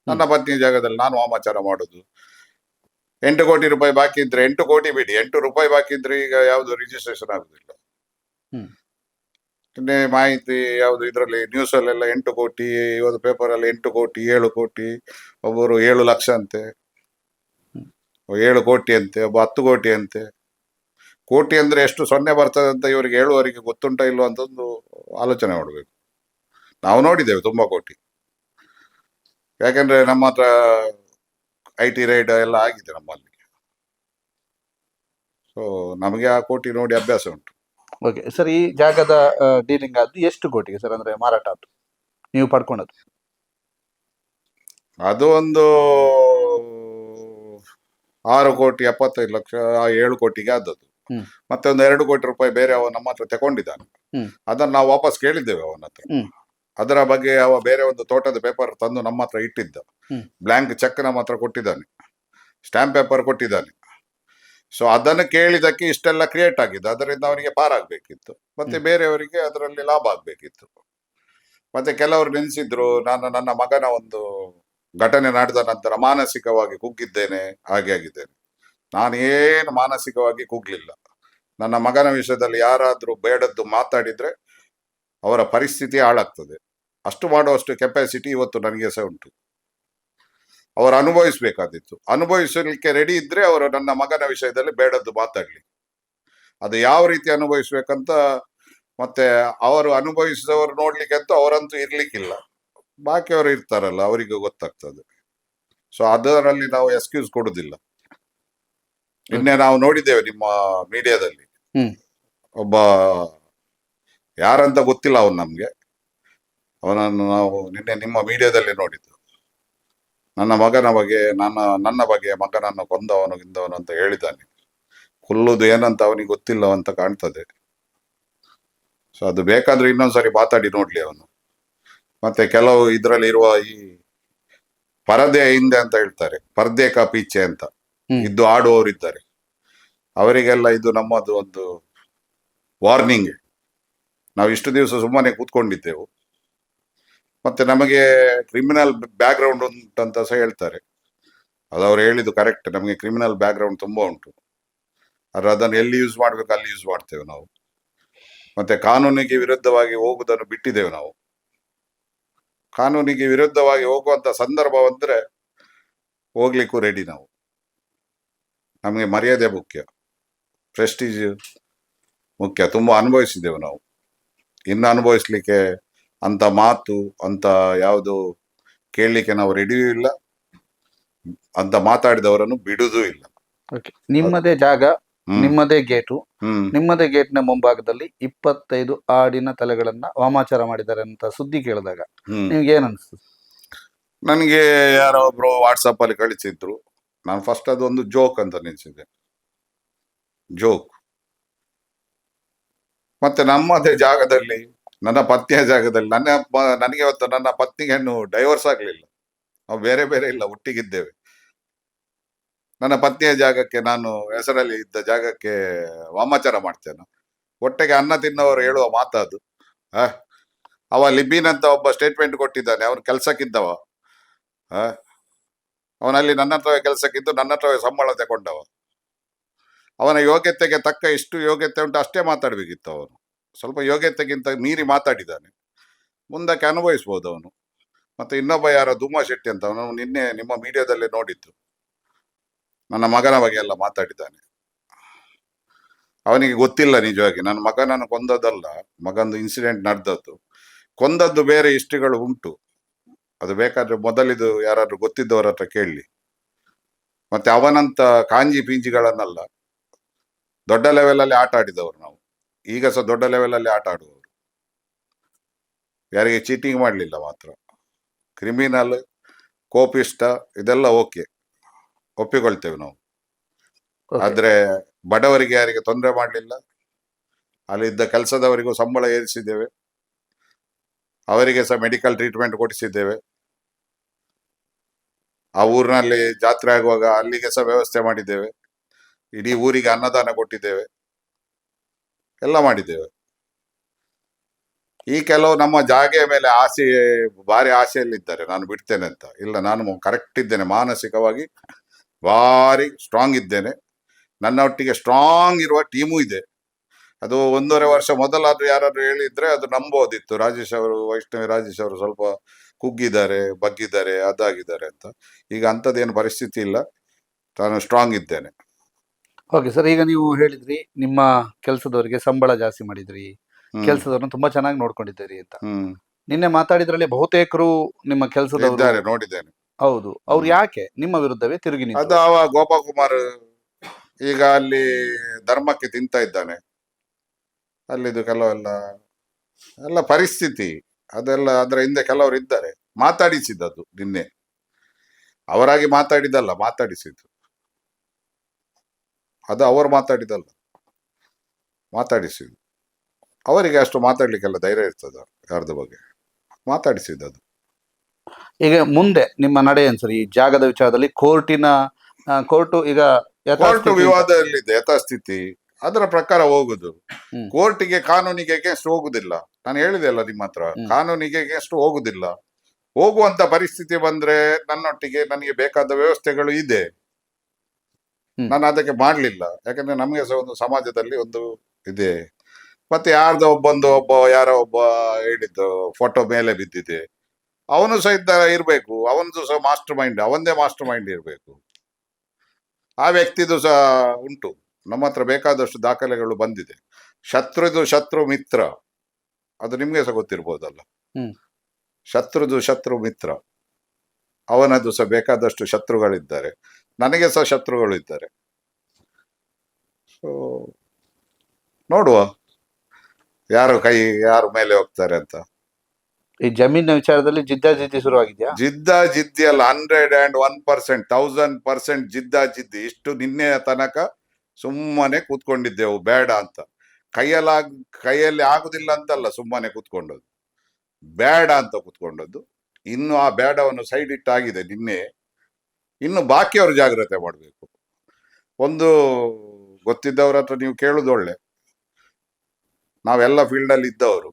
ನನ್ನ ಪತ್ನಿ ಜಾಗದಲ್ಲಿ ನಾನು ವಾಮಾಚಾರ ಮಾಡುದು. ಎಂಟು ಕೋಟಿ ರೂಪಾಯಿ ಬಾಕಿ ಇದ್ರೆ ಎಂಟು ಕೋಟಿ ಬಿಡಿ. ಎಂಟು ರೂಪಾಯಿ ಬಾಕಿ ಇದ್ರೆ ಈಗ ಯಾವುದು ರಿಜಿಸ್ಟ್ರೇಷನ್ ಆಗುದಿಲ್ಲ. ಹ್ಮ್. ನಿನ್ನೆ ಮಾಹಿತಿ ಯಾವುದು ಇದರಲ್ಲಿ ನ್ಯೂಸ್ ಅಲ್ಲೆಲ್ಲ ಎಂಟು ಕೋಟಿ ಇವತ್ತು ಪೇಪರ್ ಅಲ್ಲಿ ಎಂಟು ಕೋಟಿ ಏಳು ಕೋಟಿ ಒಬ್ಬರು ಏಳು ಲಕ್ಷ ಅಂತೆ. ಏಳು ಕೋಟಿ ಅಂತೆ ಒಬ್ಬ ಹತ್ತು ಕೋಟಿ ಅಂತೆ. ಕೋಟಿ ಅಂದ್ರೆ ಎಷ್ಟು ಸೊನ್ನೆ ಬರ್ತದೆ ಅಂತ ಇವರಿಗೆ ಹೇಳುವವರಿಗೆ ಗೊತ್ತುಂಟ ಇಲ್ವಾ ಅಂತ ಒಂದು ಆಲೋಚನೆ ಮಾಡಬೇಕು. ನಾವು ನೋಡಿದ್ದೇವೆ ತುಂಬಾ ಕೋಟಿ. ಯಾಕಂದ್ರೆ ನಮ್ಮ ಹತ್ರ ಐ ಟಿ ರೈಡ್ ಎಲ್ಲ ಆಗಿದೆ ನಮ್ಮಲ್ಲಿ. ಸೊ ನಮಗೆ ಆ ಕೋಟಿ ನೋಡಿ ಅಭ್ಯಾಸ ಉಂಟು. ಓಕೆ ಸರ್ ಈ ಜಾಗದ ಡೀಲಿಂಗ್ ಆದ್ದು ಎಷ್ಟು ಕೋಟಿಗೆ ಸರ್ ಅಂದ್ರೆ ಮಾರಾಟ ಆದ್ದು? ನೀವು ಪಡ್ಕೊಂಡದ್ದು? ಅದು ಒಂದು ಆರು ಕೋಟಿ ಎಪ್ಪತ್ತೈದು ಲಕ್ಷ ಏಳು ಕೋಟಿಗೆ ಆದದ್ದು. ಮತ್ತೆ ಒಂದು ಎರಡು ಕೋಟಿ ರೂಪಾಯಿ ಬೇರೆ ಅವ ನಮ್ಮ ಹತ್ರ ತಗೊಂಡಿದ್ದಾನೆ. ಅದನ್ನ ನಾವು ವಾಪಸ್ ಕೇಳಿದ್ದೇವೆ ಅವನ ಹತ್ರ. ಅದರ ಬಗ್ಗೆ ಅವ ಬೇರೆ ಒಂದು ತೋಟದ ಪೇಪರ್ ತಂದು ನಮ್ಮ ಹತ್ರ ಇಟ್ಟಿದ್ದ. ಬ್ಲಾಂಕ್ ಚೆಕ್ ನಮ್ಮ ಹತ್ರ ಕೊಟ್ಟಿದ್ದಾನೆ. ಸ್ಟಾಂಪ್ ಪೇಪರ್ ಕೊಟ್ಟಿದ್ದಾನೆ. ಸೊ ಅದನ್ನು ಕೇಳಿದಕ್ಕೆ ಇಷ್ಟೆಲ್ಲ ಕ್ರಿಯೇಟ್ ಆಗಿದೆ ಅದರಿಂದ ಅವನಿಗೆ ಪಾರಾಗಬೇಕಿತ್ತು ಮತ್ತೆ. ಬೇರೆಯವರಿಗೆ ಅದರಲ್ಲಿ ಲಾಭ ಆಗಬೇಕಿತ್ತು. ಮತ್ತೆ ಕೆಲವರು ನಿಲ್ಲಿಸಿದ್ರು ನಾನು ನನ್ನ ಮಗನ ಒಂದು ಘಟನೆ ನಡೆದ ನಂತರ ಮಾನಸಿಕವಾಗಿ ಕುಗ್ಗಿದ್ದೇನೆ ಹಾಗೆ ಆಗಿದ್ದೇನೆ. ನಾನು ಏನು ಮಾನಸಿಕವಾಗಿ ಕುಗ್ಲಿಲ್ಲ. ನನ್ನ ಮಗನ ವಿಷಯದಲ್ಲಿ ಯಾರಾದರೂ ಬೇಡದ್ದು ಮಾತಾಡಿದ್ರೆ ಅವರ ಪರಿಸ್ಥಿತಿ ಹಾಳಾಗ್ತದೆ. ಅಷ್ಟು ಮಾಡುವಷ್ಟು ಕೆಪಾಸಿಟಿ ಇವತ್ತು ನನಗೆ ಸಹ ಉಂಟು. ಅವರು ಅನುಭವಿಸಬೇಕಾದಿತ್ತು. ಅನುಭವಿಸಲಿಕ್ಕೆ ರೆಡಿ ಇದ್ದರೆ ಅವರು ನನ್ನ ಮಗನ ವಿಷಯದಲ್ಲಿ ಬೇಡದ್ದು ಮಾತಾಡಲಿ. ಅದು ಯಾವ ರೀತಿ ಅನುಭವಿಸ್ಬೇಕಂತ ಮತ್ತೆ ಅವರು ಅನುಭವಿಸಿದವರು ನೋಡ್ಲಿಕ್ಕೆ ಅಂತೂ ಅವರಂತೂ ಇರ್ಲಿಕ್ಕಿಲ್ಲ. ಬಾಕಿಯವರು ಇರ್ತಾರಲ್ಲ, ಅವರಿಗೂ ಗೊತ್ತಾಗ್ತದೆ. ಸೊ ಅದರಲ್ಲಿ ನಾವು ಎಕ್ಸ್ಕ್ಯೂಸ್ ಕೊಡುದಿಲ್ಲ. ನಿನ್ನೆ ನಾವು ನೋಡಿದ್ದೇವೆ ನಿಮ್ಮ ಮೀಡಿಯಾದಲ್ಲಿ. ಒಬ್ಬ ಯಾರಂತ ಗೊತ್ತಿಲ್ಲ ಅವನು ನಮ್ಗೆ. ಅವನನ್ನು ನಾವು ನಿನ್ನೆ ನಿಮ್ಮ ಮೀಡಿಯಾದಲ್ಲಿ ನೋಡಿದ್ದು. ನನ್ನ ಮಗನ ಬಗ್ಗೆ ನನ್ನ ನನ್ನ ಬಗ್ಗೆ ಮಗನನ್ನು ಕೊಂದವನು ಗಿಂದವನು ಅಂತ ಹೇಳಿದ್ದಾನೆ. ಕೊಲ್ಲುದು ಏನಂತ ಅವನಿಗೆ ಗೊತ್ತಿಲ್ಲ ಅಂತ ಕಾಣ್ತದೆ. ಸೊ ಅದು ಬೇಕಾದ್ರೆ ಇನ್ನೊಂದ್ಸರಿ ಮಾತಾಡಿ ನೋಡ್ಲಿ ಅವನು. ಮತ್ತೆ ಕೆಲವು ಇದರಲ್ಲಿ ಇರುವ ಈ ಪರದೆ ಹಿಂದೆ ಅಂತ ಹೇಳ್ತಾರೆ. ಪರದೆ ಕಾ ಪೀಚೆ ಅಂತ. ಇದ್ದು ಆಡುವವರು ಇದ್ದಾರೆ. ಅವರಿಗೆಲ್ಲ ಇದು ನಮ್ಮದು ಒಂದು ವಾರ್ನಿಂಗ್ ನಾವು ಇಷ್ಟು ದಿವಸ ಸುಮ್ಮನೆ ಕೂತ್ಕೊಂಡಿದ್ದೆವು. ಮತ್ತೆ ನಮಗೆ ಕ್ರಿಮಿನಲ್ ಬ್ಯಾಕ್ ಗ್ರೌಂಡ್ ಉಂಟಂತ ಸಹ ಹೇಳ್ತಾರೆ. ಅದು ಅವ್ರು ಹೇಳಿದ್ದು ಕರೆಕ್ಟ್ ನಮಗೆ ಕ್ರಿಮಿನಲ್ ಬ್ಯಾಕ್ ಗ್ರೌಂಡ್ ತುಂಬಾ ಉಂಟು. ಆದರೆ ಅದನ್ನು ಎಲ್ಲಿ ಯೂಸ್ ಮಾಡ್ಬೇಕು, ಅಲ್ಲಿ ಯೂಸ್ ಮಾಡ್ತೇವೆ ನಾವು. ಮತ್ತೆ ಕಾನೂನಿಗೆ ವಿರುದ್ಧವಾಗಿ ಹೋಗುವುದನ್ನು ಬಿಟ್ಟಿದ್ದೇವೆ ನಾವು. ಕಾನೂನಿಗೆ ವಿರುದ್ಧವಾಗಿ ಹೋಗುವಂತ ಸಂದರ್ಭ ಬಂದ್ರೆ ಹೋಗ್ಲಿಕ್ಕೂ ರೆಡಿ ನಾವು. ನಮಗೆ ಮರ್ಯಾದೆ ಮುಖ್ಯ. ಪ್ರೆಸ್ಟೀಜ್ ಮುಖ್ಯ. ತುಂಬಾ ಅನುಭವಿಸಿದ್ದೇವೆ ನಾವು. ಇನ್ನು ಅನುಭವಿಸ್ಲಿಕ್ಕೆ ಅಂತ ಮಾತು ಅಂತ ಯಾವುದು ಕೇಳಲಿಕ್ಕೆ ನಾವು ರೆಡಿಯೂ ಇಲ್ಲ. ಅಂತ ಮಾತಾಡಿದವರನ್ನು ಬಿಡುದೂ ಇಲ್ಲ. ನಿಮ್ಮದೇ ಜಾಗ ನಿಮ್ಮದೇ ಗೇಟು. ನಿಮ್ಮದೇ ಗೇಟ್ನ ಮುಂಭಾಗದಲ್ಲಿ ಇಪ್ಪತ್ತೈದು ಆಡಿನ ತಲೆಗಳನ್ನ ವಾಮಾಚಾರ ಮಾಡಿದ್ದಾರೆ ಅಂತ ಸುದ್ದಿ ಕೇಳಿದಾಗ ನಿಮ್ಗೆ ಏನ್ ಅನಿಸ್ತು ನನಗೆ ಯಾರೋ ಒಬ್ರು ವಾಟ್ಸಪ್ ಅಲ್ಲಿ ಕಳಿಸಿದ್ರು. ನಾನು ಫಸ್ಟ್ ಅದೊಂದು ಜೋಕ್ ಅಂತ ನೆನೆಸಿದೆ ಜೋಕ್ ಮತ್ತೆ ನಮ್ಮದೇ ಜಾಗದಲ್ಲಿ, ನನ್ನ ಪತ್ನಿಯ ಜಾಗದಲ್ಲಿ, ನನ್ನ ನನಗೆ ಇವತ್ತು ನನ್ನ ಪತ್ನಿಗೆ ಹೆಣ್ಣು ಡೈವರ್ಸ್ ಆಗ್ಲಿಲ್ಲ. ನಾವು ಬೇರೆ ಬೇರೆ ಇಲ್ಲ, ಒಟ್ಟಿಗಿದ್ದೇವೆ. ನನ್ನ ಪತ್ನಿಯ ಜಾಗಕ್ಕೆ ನಾನು ಹೆಸರಲ್ಲಿ ಇದ್ದ ಜಾಗಕ್ಕೆ ವಾಮಾಚಾರ ಮಾಡ್ತೇನೆ. ಹೊಟ್ಟೆಗೆ ಅನ್ನ ತಿನ್ನವರು ಹೇಳುವ ಮಾತದು. ಅವ ಲಿಬಿನ್ ಅಂತ ಒಬ್ಬ ಸ್ಟೇಟ್ಮೆಂಟ್ ಕೊಟ್ಟಿದ್ದಾನೆ, ಅವನು ಕೆಲ್ಸಕ್ಕಿದ್ದವ. ಅವನಲ್ಲಿ ನನ್ನ ಹತ್ರವೇ ಕೆಲಸಕ್ಕಿದ್ದು ನನ್ನ ಹತ್ರವೇ ಸಂಬಳ ತಗೊಂಡವ ಅವನ ಯೋಗ್ಯತೆಗೆ ತಕ್ಕ ಎಷ್ಟು ಯೋಗ್ಯತೆ ಉಂಟು, ಅಷ್ಟೇ ಮಾತಾಡಬೇಕಿತ್ತು ಅವನು. ಸ್ವಲ್ಪ ಯೋಗ್ಯತೆಗಿಂತ ಮೀರಿ ಮಾತಾಡಿದ್ದಾನೆ ಮುಂದಕ್ಕೆ ಅನುಭವಿಸ್ಬೋದು ಅವನು ಮತ್ತೆ ಇನ್ನೊಬ್ಬ ಯಾರ ಧೂಮಾ ಶೆಟ್ಟಿ ಅಂತ ಅವನು ನಿನ್ನೆ ನಿಮ್ಮ ಮೀಡಿಯಾದಲ್ಲೇ ನೋಡಿದ್ದು. ನನ್ನ ಮಗನ ಬಗ್ಗೆ ಎಲ್ಲ ಮಾತಾಡಿದ್ದಾನೆ ಅವನಿಗೆ ಗೊತ್ತಿಲ್ಲ ನಿಜವಾಗಿ, ನನ್ನ ಮಗನನ್ನು ಕೊಂದದ್ದಲ್ಲ, ಮಗಂದು ಇನ್ಸಿಡೆಂಟ್ ನಡೆದದ್ದು. ಕೊಂದದ್ದು ಬೇರೆ ಇಷ್ಟಗಳು ಉಂಟು. ಅದು ಬೇಕಾದ್ರೆ ಮೊದಲಿದು ಯಾರಾದ್ರೂ ಗೊತ್ತಿದ್ದವರ ಹತ್ರ ಕೇಳಲಿ ಮತ್ತೆ ಅವನಂತ ಕಾಂಜಿ ಪೀಂಜಿಗಳನ್ನಲ್ಲ ದೊಡ್ಡ ಲೆವೆಲ್ ಅಲ್ಲಿ ಆಟ ಆಡಿದವರು ನಾವು. ಈಗ ಸಹ ದೊಡ್ಡ ಲೆವೆಲ್ ಅಲ್ಲಿ ಆಟ ಆಡುವವರು. ಯಾರಿಗೆ ಚೀಟಿಂಗ್ ಮಾಡಲಿಲ್ಲ ಮಾತ್ರ. ಕ್ರಿಮಿನಲ್ ಕೋಪಿಷ್ಟ ಇದೆಲ್ಲ ಓಕೆ ಒಪ್ಪಿಕೊಳ್ತೇವೆ ನಾವು. ಆದ್ರೆ ಬಡವರಿಗೆ ಯಾರಿಗೆ ತೊಂದರೆ ಮಾಡಲಿಲ್ಲ. ಅಲ್ಲಿದ್ದ ಕೆಲಸದವರಿಗೂ ಸಂಬಳ ಏರಿಸಿದ್ದೇವೆ. ಅವರಿಗೆ ಸಹ ಮೆಡಿಕಲ್ ಟ್ರೀಟ್ಮೆಂಟ್ ಕೊಡಿಸಿದ್ದೇವೆ. ಆ ಊರಿನಲ್ಲಿ ಜಾತ್ರೆ ಆಗುವಾಗ ಅಲ್ಲಿಗೆ ಸಹ ವ್ಯವಸ್ಥೆ ಮಾಡಿದ್ದೇವೆ. ಇಡೀ ಊರಿಗೆ ಅನ್ನದಾನ ಕೊಟ್ಟಿದ್ದೇವೆ. ಎಲ್ಲ ಮಾಡಿದ್ದೇವೆ. ಈ ಕೆಲವು ನಮ್ಮ ಜಾಗೆಯ ಮೇಲೆ ಆಸೆ, ಭಾರಿ ಆಸೆಯಲ್ಲಿದ್ದಾರೆ. ನಾನು ಬಿಡ್ತೇನೆ ಅಂತ. ಇಲ್ಲ, ನಾನು ಕರೆಕ್ಟ್ ಇದ್ದೇನೆ. ಮಾನಸಿಕವಾಗಿ ಭಾರಿ ಸ್ಟ್ರಾಂಗ್ ಇದ್ದೇನೆ. ನನ್ನ ಒಟ್ಟಿಗೆ ಸ್ಟ್ರಾಂಗ್ ಇರುವ ಟೀಮು ಇದೆ. ಅದು ಒಂದೂವರೆ ವರ್ಷ ಮೊದಲಾದ್ರೂ ಯಾರಾದ್ರೂ ಹೇಳಿದ್ರೆ ಅದು ನಂಬೋದಿತ್ತು. ರಾಜೇಶ್ ಅವರು ವೈಷ್ಣವಿ ರಾಜೇಶ್ ಅವರು ಸ್ವಲ್ಪ ಕುಗ್ಗಿದ್ದಾರೆ ಬಗ್ಗಿದ್ದಾರೆ ಅದಾಗಿದ್ದಾರೆ ಅಂತ. ಈಗ ಅಂಥದ್ದೇನು ಪರಿಸ್ಥಿತಿ ಇಲ್ಲ. ನಾನು ಸ್ಟ್ರಾಂಗ್ ಇದ್ದೇನೆ. ಓಕೆ ಸರ್ ಈಗ ನೀವು ಹೇಳಿದ್ರಿ ನಿಮ್ಮ ಕೆಲಸದವರಿಗೆ ಸಂಬಳ ಜಾಸ್ತಿ ಮಾಡಿದ್ರಿ. ಕೆಲಸದವ್ರನ್ನ ತುಂಬಾ ಚೆನ್ನಾಗಿ ನೋಡ್ಕೊಂಡಿದ್ದೀರಿ ಅಂತ. ನಿನ್ನೆ ಮಾತಾಡಿದ್ರಲ್ಲಿ ಬಹುತೇಕರು ನಿಮ್ಮ ಕೆಲಸದವರು ನೋಡಿದ್ದೇನೆ. ಹೌದು. ಅವ್ರು ಯಾಕೆ ನಿಮ್ಮ ವಿರುದ್ಧವೇ ತಿರುಗಿ? ಅದು ಅವ ಗೋಪಾಕುಮಾರ್ ಈಗ ಅಲ್ಲಿ ಧರ್ಮಕ್ಕೆ ತಿಂತ ಇದ್ದಾನೆ. ಅಲ್ಲಿದು ಕೆಲವೆಲ್ಲ ಎಲ್ಲ ಪರಿಸ್ಥಿತಿ ಅದೆಲ್ಲ ಅದರ ಹಿಂದೆ ಕೆಲವರು ಇದ್ದಾರೆ. ಮಾತಾಡಿಸಿದ್ದದು ನಿನ್ನೆ. ಅವರಾಗಿ ಮಾತಾಡಿದಲ್ಲ ಮಾತಾಡಿಸಿದ್ದು. ಅದು ಅವರು ಮಾತಾಡಿದಲ್ಲ ಮಾತಾಡಿಸಿದ್ದು. ಅವರಿಗೆ ಅಷ್ಟು ಮಾತಾಡ್ಲಿಕ್ಕೆಲ್ಲ ಧೈರ್ಯ ಇರ್ತದ ಯಾರ್ದ ಬಗ್ಗೆ? ಮಾತಾಡಿಸಿದ್ದದು. ಈಗ ಮುಂದೆ ನಿಮ್ಮ ನಡೆ ಏನ್ ಸರ್? ಈ ಜಾಗದ ವಿಚಾರದಲ್ಲಿ ಕೋರ್ಟಿನ ಕೋರ್ಟು ಈಗ ಕೋರ್ಟ್ ವಿವಾದದಲ್ಲಿದೆ ಯಥಾಸ್ಥಿತಿ. ಅದರ ಪ್ರಕಾರ ಹೋಗುದು. ಕೋರ್ಟಿಗೆ ಕಾನೂನಿಗೆ ಅಗೇನ್ಸ್ಟ್ ಹೋಗುದಿಲ್ಲ. ನಾನು ಹೇಳಿದೆ ಅಲ್ಲ ನಿಮ್ಮ ಹತ್ರ. ಕಾನೂನಿಗೆ ಅಗೇನ್ಸ್ಟ್ ಹೋಗುದಿಲ್ಲ. ಹೋಗುವಂತ ಪರಿಸ್ಥಿತಿ ಬಂದ್ರೆ ನನ್ನೊಟ್ಟಿಗೆ ನನಗೆ ಬೇಕಾದ ವ್ಯವಸ್ಥೆಗಳು ಇದೆ. ನಾನು ಅದಕ್ಕೆ ಮಾಡ್ಲಿಲ್ಲ. ಯಾಕಂದ್ರೆ ನಮಗೆ ಸಹ ಒಂದು ಸಮಾಜದಲ್ಲಿ ಒಂದು ಇದೆ. ಮತ್ತೆ ಯಾರ್ದೋ ಒಬ್ಬೊಂದು ಒಬ್ಬ ಯಾರೋ ಒಬ್ಬ ಹೇಳಿದ್ದು ಫೋಟೋ ಮೇಲೆ ಬಿದ್ದಿದೆ. ಅವನು ಸಹ ಇದ್ದ ಇರ್ಬೇಕು. ಅವನದು ಸಹ ಮಾಸ್ಟರ್ ಮೈಂಡ್ ಅವಂದೇ ಮಾಸ್ಟರ್ ಮೈಂಡ್ ಇರ್ಬೇಕು. ಆ ವ್ಯಕ್ತಿದು ಸಹ ಉಂಟು. ನಮ್ಮ ಹತ್ರ ಬೇಕಾದಷ್ಟು ದಾಖಲೆಗಳು ಬಂದಿದೆ. ಶತ್ರುದು ಶತ್ರು ಮಿತ್ರ ಅದು ನಿಮಗೆ ಸಹ ಗೊತ್ತಿರ್ಬೋದಲ್ಲ. ಶತ್ರುದು ಶತ್ರು ಮಿತ್ರ ಅವನದು ಸಹ ಬೇಕಾದಷ್ಟು ಶತ್ರುಗಳಿದ್ದಾರೆ. ನನಗೆ ಸಹ ಶತ್ರುಗಳು ಇದ್ದಾರೆ ಸೊ ನೋಡುವ. ಯಾರು ಕೈ ಯಾರು ಮೇಲೆ ಹೋಗ್ತಾರೆ ಅಂತ. ಈ ಜಮೀನಿನ ವಿಚಾರದಲ್ಲಿ ಜಿದ್ದಾಜಿದ್ದಿ ಶುರುವಾಗಿದೆಯಾ? ಜಿದ್ದಾಜಿದ್ದಿ ಅಲ್ಲ hundred and one percent thousand percent ಜಿದ್ದಾಜಿದ್ದಿ ಇಷ್ಟು ನಿನ್ನೆಯ ತನಕ ಸುಮ್ಮನೆ ಕೂತ್ಕೊಂಡಿದ್ದೆವು ಬೇಡ ಅಂತ. ಕೈಯಲ್ಲಾಗ ಕೈಯಲ್ಲಿ ಆಗುದಿಲ್ಲ ಅಂತಲ್ಲ ಸುಮ್ಮನೆ ಕೂತ್ಕೊಂಡದ್ದು. ಬೇಡ ಅಂತ ಕೂತ್ಕೊಂಡದ್ದು. ಇನ್ನು ಆ ಬೇಡವನ್ನು ಸೈಡ್ ಇಟ್ಟಾಗಿದೆ ನಿನ್ನೆ. ಇನ್ನು ಬಾಕಿಯವರು ಜಾಗ್ರತೆ ಮಾಡಬೇಕು. ಒಂದು ಗೊತ್ತಿದ್ದವ್ರ ಹತ್ರ ನೀವು ಕೇಳುದು ಒಳ್ಳೆ. ನಾವೆಲ್ಲ ಫೀಲ್ಡಲ್ಲಿ ಇದ್ದವರು.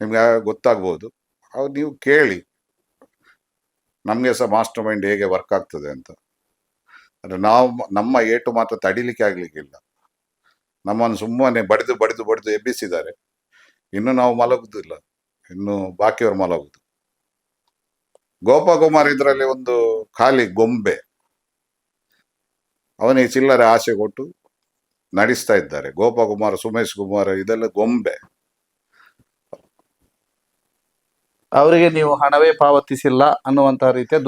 ನಿಮ್ಗೆ ಗೊತ್ತಾಗ್ಬೋದು. ಅವ್ರು ನೀವು ಕೇಳಿ. ನಮಗೆ ಸಹ ಮಾಸ್ಟರ್ ಮೈಂಡ್ ಹೇಗೆ ವರ್ಕ್ ಆಗ್ತದೆ ಅಂತ. ಅಂದ್ರೆ ನಾವು ನಮ್ಮ ಏಟು ಮಾತ್ರ ತಡಿಲಿಕ್ಕೆ ಆಗ್ಲಿಕ್ಕಿಲ್ಲ. ನಮ್ಮನ್ನು ಸುಮ್ಮನೆ ಬಡಿದು ಬಡಿದು ಬಡಿದು ಎಬ್ಬಿಸಿದ್ದಾರೆ. ಇನ್ನು ನಾವು ಮಲಗುದಿಲ್ಲ. ಇನ್ನು ಬಾಕಿಯವರು ಮಲಗುದು. ಗೋಪಕುಮಾರ್ ಇದರಲ್ಲಿ ಒಂದು ಖಾಲಿ ಗೊಂಬೆ. ಅವನಿಗೆ ಚಿಲ್ಲರೆ ಆಸೆ ಕೊಟ್ಟು ನಡೆಸ್ತಾ ಇದ್ದಾರೆ. ಗೋಪಕುಮಾರ್, ಸುಮೇಶ್ ಕುಮಾರ್ ಇದೆಲ್ಲ ಗೊಂಬೆ. ಅವರಿಗೆ ನೀವು ಹಣವೇ ಪಾವತಿಸಿಲ್ಲ ಅನ್ನುವಂತಹ ರೀತಿಯ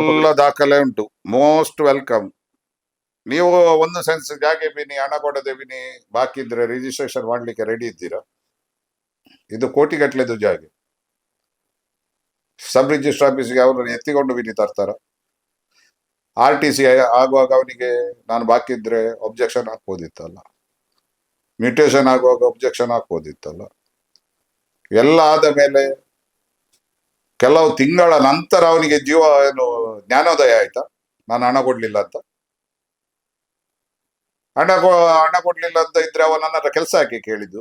ಎಲ್ಲ ದಾಖಲೆ ಉಂಟು. ಮೋಸ್ಟ್ ವೆಲ್ಕಮ್ ನೀವು ಒಂದು ಸೆನ್ಸ್ ಜಾಗೆ ಬಿನಿ ಹಣ ಕೊಡದೆ ಬಿನಿ ಬಾಕಿ ಇದ್ರೆ ರಿಜಿಸ್ಟ್ರೇಷನ್ ಮಾಡ್ಲಿಕ್ಕೆ ರೆಡಿ ಇದ್ದೀರಾ? ಇದು ಕೋಟಿಗಟ್ಲೆದು ಜಾಗೆ. ಸಬ್ ರಿಜಿಸ್ಟರ್ ಆಫೀಸ್ಗೆ ಅವರನ್ನು ಎತ್ತಿಕೊಂಡು ಬಿನಿ ತರ್ತಾರ? ಆರ್ ಟಿ ಸಿ ಆಗುವಾಗ ಅವನಿಗೆ ನಾನು ಬಾಕಿ ಇದ್ರೆ ಒಬ್ಜೆಕ್ಷನ್ ಹಾಕ್ಬೋದಿತ್ತಲ್ಲ? ಮ್ಯೂಟೇಷನ್ ಆಗುವಾಗ ಒಬ್ಜೆಕ್ಷನ್ ಹಾಕ್ಬೋದಿತ್ತಲ್ಲ? ಎಲ್ಲ ಆದ ಮೇಲೆ ಕೆಲವು ತಿಂಗಳ ನಂತರ ಅವನಿಗೆ ಜೀವ ಏನು ಜ್ಞಾನೋದಯ ಆಯ್ತಾ? ನಾನು ಹಣ ಕೊಡ್ಲಿಲ್ಲ ಅಂತ? ಹಣ ಹಣ ಕೊಡ್ಲಿಲ್ಲ ಅಂತ ಇದ್ರೆ ಅವ ನನ್ನ ಹತ್ರ ಕೆಲಸ ಹಾಕಿ ಕೇಳಿದ್ದು?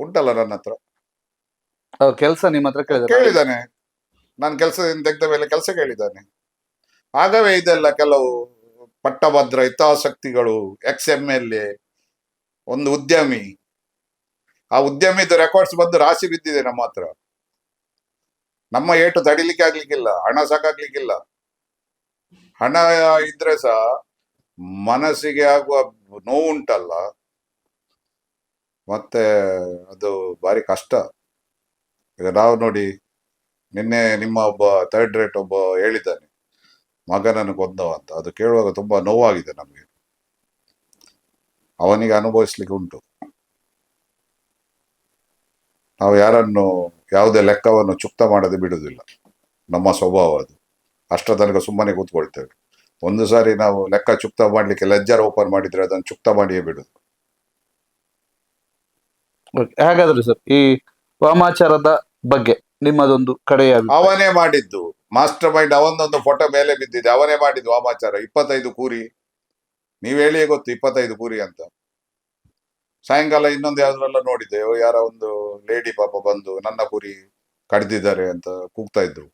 ಉಂಟಲ್ಲ ನನ್ನ ಹತ್ರ. ಕೆಲಸ ನಿಮ್ಮ ಹತ್ರ ಕೇಳಿದಾನೆ. ಕೇಳಿದ್ದಾನೆ ನಾನು ಕೆಲಸದಿಂದ ತೆಗೆದ ಮೇಲೆ ಕೆಲಸ ಕೇಳಿದ್ದಾನೆ ಆಗವೇ ಇದೆಲ್ಲ ಕೆಲವು ಪಟ್ಟಭದ್ರ ಹಿತಾಸಕ್ತಿಗಳು ಎಕ್ಸ್ ಎಂ ಎಲ್ ಎ ಒಂದು ಉದ್ಯಮಿ. ಆ ಉದ್ಯಮಿದು ರೆಕಾರ್ಡ್ಸ್ ಬಂದು ರಾಶಿ ಬಿದ್ದಿದೆ ನಮ್ಮ ಹತ್ರ. ನಮ್ಮ ಏಟು ತಡಿಲಿಕ್ಕೆ ಆಗ್ಲಿಕ್ಕಿಲ್ಲ, ಹಣ ಸಾಕಾಗ್ಲಿಕ್ಕಿಲ್ಲ. ಹಣ ಇದ್ರೆ ಸಹ ಮನಸ್ಸಿಗೆ ಆಗುವ ನೋವುಂಟಲ್ಲ. ಮತ್ತೆ ಅದು ಭಾರಿ ಕಷ್ಟ. ಈಗ ನಾವು ನೋಡಿ, ನಿನ್ನೆ ನಿಮ್ಮ ಒಬ್ಬ ಥರ್ಡ್ ರೇಟ್ ಒಬ್ಬ ಹೇಳಿದ್ದಾನೆ, ಮಗನನ್ನು ಕೊಂದವ ಅಂತ. ಅದು ಕೇಳುವಾಗ ತುಂಬಾ ನೋವಾಗಿದೆ ನಮಗೆ. ಅವನಿಗೆ ಅನುಭವಿಸ್ಲಿಕ್ಕೆ ಉಂಟು. ನಾವು ಯಾರನ್ನು ಯಾವುದೇ ಲೆಕ್ಕವನ್ನು ಚುಕ್ತ ಮಾಡದೆ ಬಿಡುವುದಿಲ್ಲ. ನಮ್ಮ ಸ್ವಭಾವ ಅದು. ಅಷ್ಟರ ತನಕ ಸುಮ್ಮನೆ ಕೂತ್ಕೊಳ್ತೇವೆ. ಒಂದು ಸಾರಿ ನಾವು ಲೆಕ್ಕ ಚುಕ್ತ ಮಾಡಲಿಕ್ಕೆ ಲೆಜ್ಜರ್ ಓಪನ್ ಮಾಡಿದ್ರೆ ಅದನ್ನು ಚುಕ್ತ ಮಾಡಿಯೇ ಬಿಡುದು. ಹಾಗಾದ್ರೆ ಸರ್ ಈ ವಾಮಾಚಾರದ ಬಗ್ಗೆ ನಿಮ್ಮದೊಂದು ಕಡೆಯ. ಅವನೇ ಮಾಡಿದ್ದು. ಮಾಸ್ಟರ್ ಮೈಂಡ್ ಅವನೊಂದು ಫೋಟೋ ಮೇಲೆ ಬಿದ್ದಿದೆ. ಅವನೇ ಮಾಡಿದ್ದು ವಾಮಾಚಾರ. ಇಪ್ಪತ್ತೈದು ಕೂರಿ. ನೀವ್ ಹೇಳಿಯೇ ಗೊತ್ತು ಇಪ್ಪತ್ತೈದು ಕೂರಿ ಅಂತ. ಸಾಯಂಕಾಲ ಇನ್ನೊಂದು ಯಾವ್ದ್ರೆಲ್ಲ ನೋಡಿದ್ದೆ ಯಾರ ಒಂದು ಲೇಡಿ ಪಾಪ ಬಂದು ನನ್ನ ಕುರಿ ಕಡ್ದಿದ್ದಾರೆ ಅಂತ ಕೂಗ್ತಾ ಇದ್ರು.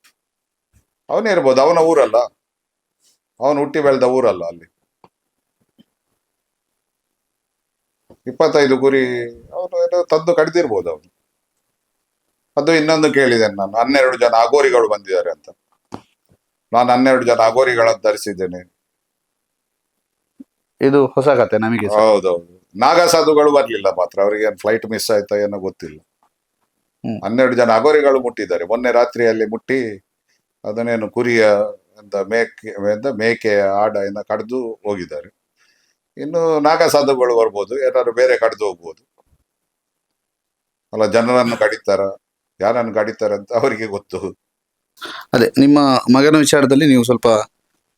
ಅವನೇ ಇರ್ಬೋದು. ಅವನ ಊರಲ್ಲ. ಅವನು ಹುಟ್ಟಿ ಬೆಳೆದ ಊರಲ್ಲ ಅಲ್ಲಿ. ಇಪ್ಪತ್ತೈದು ಕುರಿ ಅವನು ಏನೋ ತಂದು ಕಡ್ದಿರ್ಬೋದು ಅವನು. ಅದು ಇನ್ನೊಂದು ಕೇಳಿದ್ದೇನೆ ನಾನು. ಹನ್ನೆರಡು ಜನ ಅಗೋರಿಗಳು ಬಂದಿದ್ದಾರೆ ಅಂತ. ನಾನು ಹನ್ನೆರಡು ಜನ ಅಗೋರಿಗಳನ್ನು ಧರಿಸಿದ್ದೇನೆ ಇದು ಹೊಸ ಕತೆ ನಮಗೆ. ಹೌದೌದು. ನಾಗಸಾಧುಗಳು ಬರ್ಲಿಲ್ಲ ಮಾತ್ರ. ಅವರಿಗೆ ಫ್ಲೈಟ್ ಮಿಸ್ ಆಯ್ತಾ ಏನೋ ಗೊತ್ತಿಲ್ಲ. ಹ್ಮ್. ಹನ್ನೆರಡು ಜನ ಅಗೋರಿಗಳು ಮುಟ್ಟಿದ್ದಾರೆ. ಮೊನ್ನೆ ರಾತ್ರಿಯಲ್ಲಿ ಮುಟ್ಟಿ ಅದನ್ನೇನು ಕುರಿಯ ಎಂತ ಮೇಕೆ ಎಂತ ಮೇಕೆಯ ಆಡ ಏನ ಕಡ್ದು ಹೋಗಿದ್ದಾರೆ. ಇನ್ನು ನಾಗಸಾಧುಗಳು ಬರ್ಬೋದು. ಏನಾದ್ರು ಬೇರೆ ಕಡ್ದು ಹೋಗ್ಬೋದು. ಅಲ್ಲ ಜನರನ್ನು ಕಡಿತಾರ ಯಾರನ್ನು ಕಡಿತಾರ ಅಂತ ಅವರಿಗೆ ಗೊತ್ತು. ಅದೇ ನಿಮ್ಮ ಮಗನ ವಿಚಾರದಲ್ಲಿ ನೀವು ಸ್ವಲ್ಪ